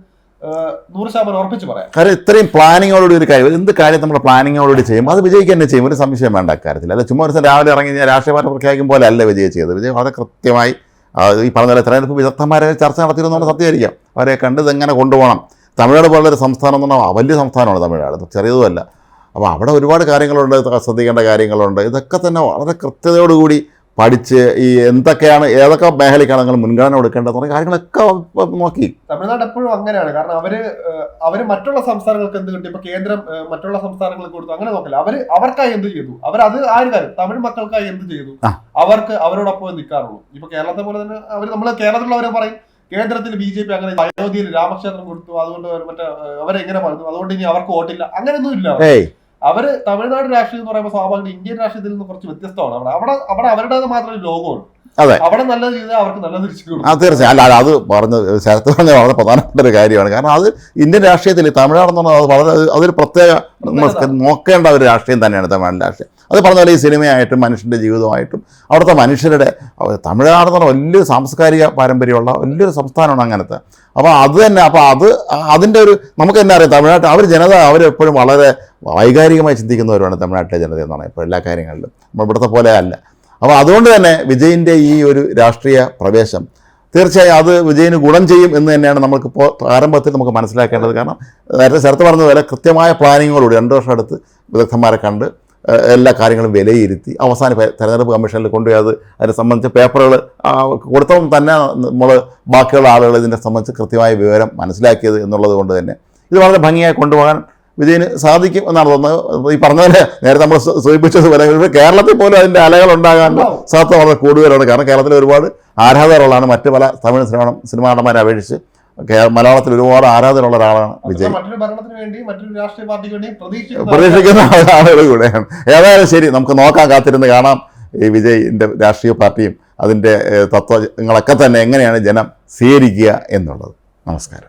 പറയാം. കാര്യം ഇത്രയും പ്ലാനിങ്ങോടുകൂടി ഒരു കാര്യം എന്ത് കാര്യം നമ്മൾ പ്ലാനിങ്ങോടുകൂടി ചെയ്യും? അത് വിജയിക്കുക തന്നെ ചെയ്യും ഒരു സംശയം വേണ്ട അക്കാര്യത്തിൽ അല്ല ചുമ്മാ ഒരു ദിവസം രാവിലെ ഇറങ്ങി ഞാൻ രാഷ്ട്രീയ പാർട്ടി പ്രഖ്യാപിക്കും പോലെ അല്ല വിജയ് ചെയ്തത്. വിജയ് വളരെ കൃത്യമായി ഈ പറഞ്ഞ പോലെ തെരഞ്ഞെടുപ്പ് വിദഗ്ധന്മാരെ ചർച്ച നടത്തിയിരുന്നുള്ള സത്യമായിരിക്കാം. അവരെ കണ്ട് ഇതെങ്ങനെ കൊണ്ടുപോകണം? തമിഴ്നാട് പോലുള്ളൊരു സംസ്ഥാനം എന്ന് പറഞ്ഞാൽ വലിയ സംസ്ഥാനമാണ് തമിഴ്നാട് ചെറിയതുമല്ല. അപ്പോൾ അവിടെ ഒരുപാട് കാര്യങ്ങളുണ്ട് ശ്രദ്ധിക്കേണ്ട കാര്യങ്ങളുണ്ട്. ഇതൊക്കെ തന്നെ വളരെ കൃത്യതയോടുകൂടി പഠിച്ച് ഈ എന്തൊക്കെയാണ് ഏതൊക്കെ മേഖലയ്ക്കാണ് നിങ്ങൾ മുൻഗണന കൊടുക്കേണ്ടത് തുടങ്ങിയ കാര്യങ്ങളൊക്കെ നോക്കി. തമിഴ്നാട് എപ്പോഴും അങ്ങനെയാണ്. കാരണം അവർ അവർ മറ്റുള്ള സംസ്ഥാനങ്ങൾക്ക് എന്ത് കിട്ടി? ഇപ്പൊ കേന്ദ്രം മറ്റുള്ള സംസ്ഥാനങ്ങൾക്ക് കൊടുത്തു. അങ്ങനെ നോക്കില്ല. അവർ അവർക്കായി എന്ത് ചെയ്തു? അവർ അത് ആര് കാര്യം തമിഴ് മക്കൾക്കായി എന്ത് ചെയ്തു? അവർക്ക് അവരോടൊപ്പം നിൽക്കാറുള്ളൂ ഇപ്പൊ കേരളത്തെ പോലെ തന്നെ അവർ നമ്മൾ കേരളത്തിലുള്ളവരെ പറയും കേന്ദ്രത്തിൽ ബി ജെ പി അങ്ങനെ അയോധ്യയിൽ രാമക്ഷേത്രം കൊടുത്തു. അതുകൊണ്ട് മറ്റേ അവരെങ്ങനെ പറഞ്ഞു? അതുകൊണ്ട് ഇനി അവർക്ക് വോട്ടില്ല. അങ്ങനെയൊന്നും ഇല്ല. അവർ തമിഴ്നാട് രാഷ്ട്രീയം എന്ന് പറയുമ്പോൾ സ്വാഭാവികം ഇന്ത്യൻ രാഷ്ട്രീയത്തിൽ നിന്ന് കുറച്ച് വ്യത്യസ്തമാണ്. അവിടെ അവിടെ അവരുടേത് മാത്രം ഒരു അതെ. അവിടെ നല്ലത് ചെയ്താൽ അവർക്ക് നല്ല തിരിച്ചു ആ തീർച്ചയായും. അല്ല അത് പറഞ്ഞ ശരത്ത് പറഞ്ഞ വളരെ പ്രധാനപ്പെട്ട ഒരു കാര്യമാണ്. കാരണം അത് ഇന്ത്യൻ രാഷ്ട്രീയത്തിൽ തമിഴ്നാടെന്ന് പറഞ്ഞാൽ അത് വളരെ അതൊരു പ്രത്യേക നമ്മൾ നോക്കേണ്ട ഒരു രാഷ്ട്രീയം തന്നെയാണ് തമിഴ്നാട് രാഷ്ട്രീയം. അത് പറഞ്ഞ പോലെ ഈ സിനിമയായിട്ടും മനുഷ്യന്റെ ജീവിതമായിട്ടും അവിടുത്തെ മനുഷ്യരുടെ അവർ തമിഴ്നാട് എന്ന് പറഞ്ഞാൽ വലിയൊരു സാംസ്കാരിക പാരമ്പര്യമുള്ള വലിയൊരു സംസ്ഥാനമാണ് അങ്ങനത്തെ. അപ്പോൾ അത് തന്നെ അപ്പോൾ അത് അതിന്റെ ഒരു നമുക്ക് തന്നെ അറിയാം തമിഴ്നാട്ടിൽ അവർ ജനത അവരെപ്പോഴും വളരെ വൈകാരികമായി ചിന്തിക്കുന്നവരാണ് തമിഴ്നാട്ടിലെ ജനത എന്നാണ് പറഞ്ഞാൽ ഇപ്പോൾ എല്ലാ കാര്യങ്ങളിലും. നമ്മൾ ഇവിടുത്തെ പോലെ അല്ല. അപ്പോൾ അതുകൊണ്ട് തന്നെ വിജയിന്റെ ഈ ഒരു രാഷ്ട്രീയ പ്രവേശം തീർച്ചയായും അത് വിജയിന് ഗുണം ചെയ്യും എന്ന് തന്നെയാണ് നമുക്കിപ്പോൾ ആരംഭത്തിൽ നമുക്ക് മനസ്സിലാക്കേണ്ടത്. കാരണം നേരത്തെ ചേർത്ത് പറഞ്ഞതുപോലെ കൃത്യമായ പ്ലാനിങ്ങോടുകൂടി രണ്ട് വർഷം അടുത്ത് വിദഗ്ധന്മാരെ കണ്ട് എല്ലാ കാര്യങ്ങളും വിലയിരുത്തി അവസാന തെരഞ്ഞെടുപ്പ് കമ്മീഷനിൽ കൊണ്ടുപോയി അത് അതിനെ സംബന്ധിച്ച് പേപ്പറുകൾ കൊടുത്തവും തന്നെ നമ്മൾ ബാക്കിയുള്ള ആളുകൾ ഇതിനെ സംബന്ധിച്ച് കൃത്യമായ വിവരം മനസ്സിലാക്കിയത് എന്നുള്ളത് കൊണ്ട് തന്നെ ഇത് വളരെ ഭംഗിയായി കൊണ്ടുപോകാൻ വിജയന് സാധിക്കും എന്നാണ് തോന്നുന്നത്. ഈ പറഞ്ഞ പോലെ നേരത്തെ നമ്മൾ സൂചിപ്പിച്ചത് സൂചിപ്പിച്ചതുപോലെ കേരളത്തിൽ പോലും അതിന്റെ അലകൾ ഉണ്ടാകാനുള്ള സാധ്യത വളരെ കൂടുതലാണ്. കാരണം കേരളത്തിൽ ഒരുപാട് ആരാധകരുള്ളതാണ്. മറ്റു പല തമിഴ് സിനിമ സിനിമാ നടന്മാരെ അപേക്ഷിച്ച് മലയാളത്തിൽ ഒരുപാട് ആരാധനയുള്ള ഒരാളാണ് വിജയ് പ്രതീക്ഷിക്കുന്ന ആളുകൾ കൂടെയാണ്. ഏതായാലും ശരി നമുക്ക് നോക്കാം കാത്തിരുന്ന് കാണാം ഈ വിജയിന്റെ രാഷ്ട്രീയ പാർട്ടിയും അതിന്റെ തത്വങ്ങളൊക്കെ തന്നെ എങ്ങനെയാണ് ജനം സ്വീകരിക്കുക എന്നുള്ളത്. നമസ്കാരം.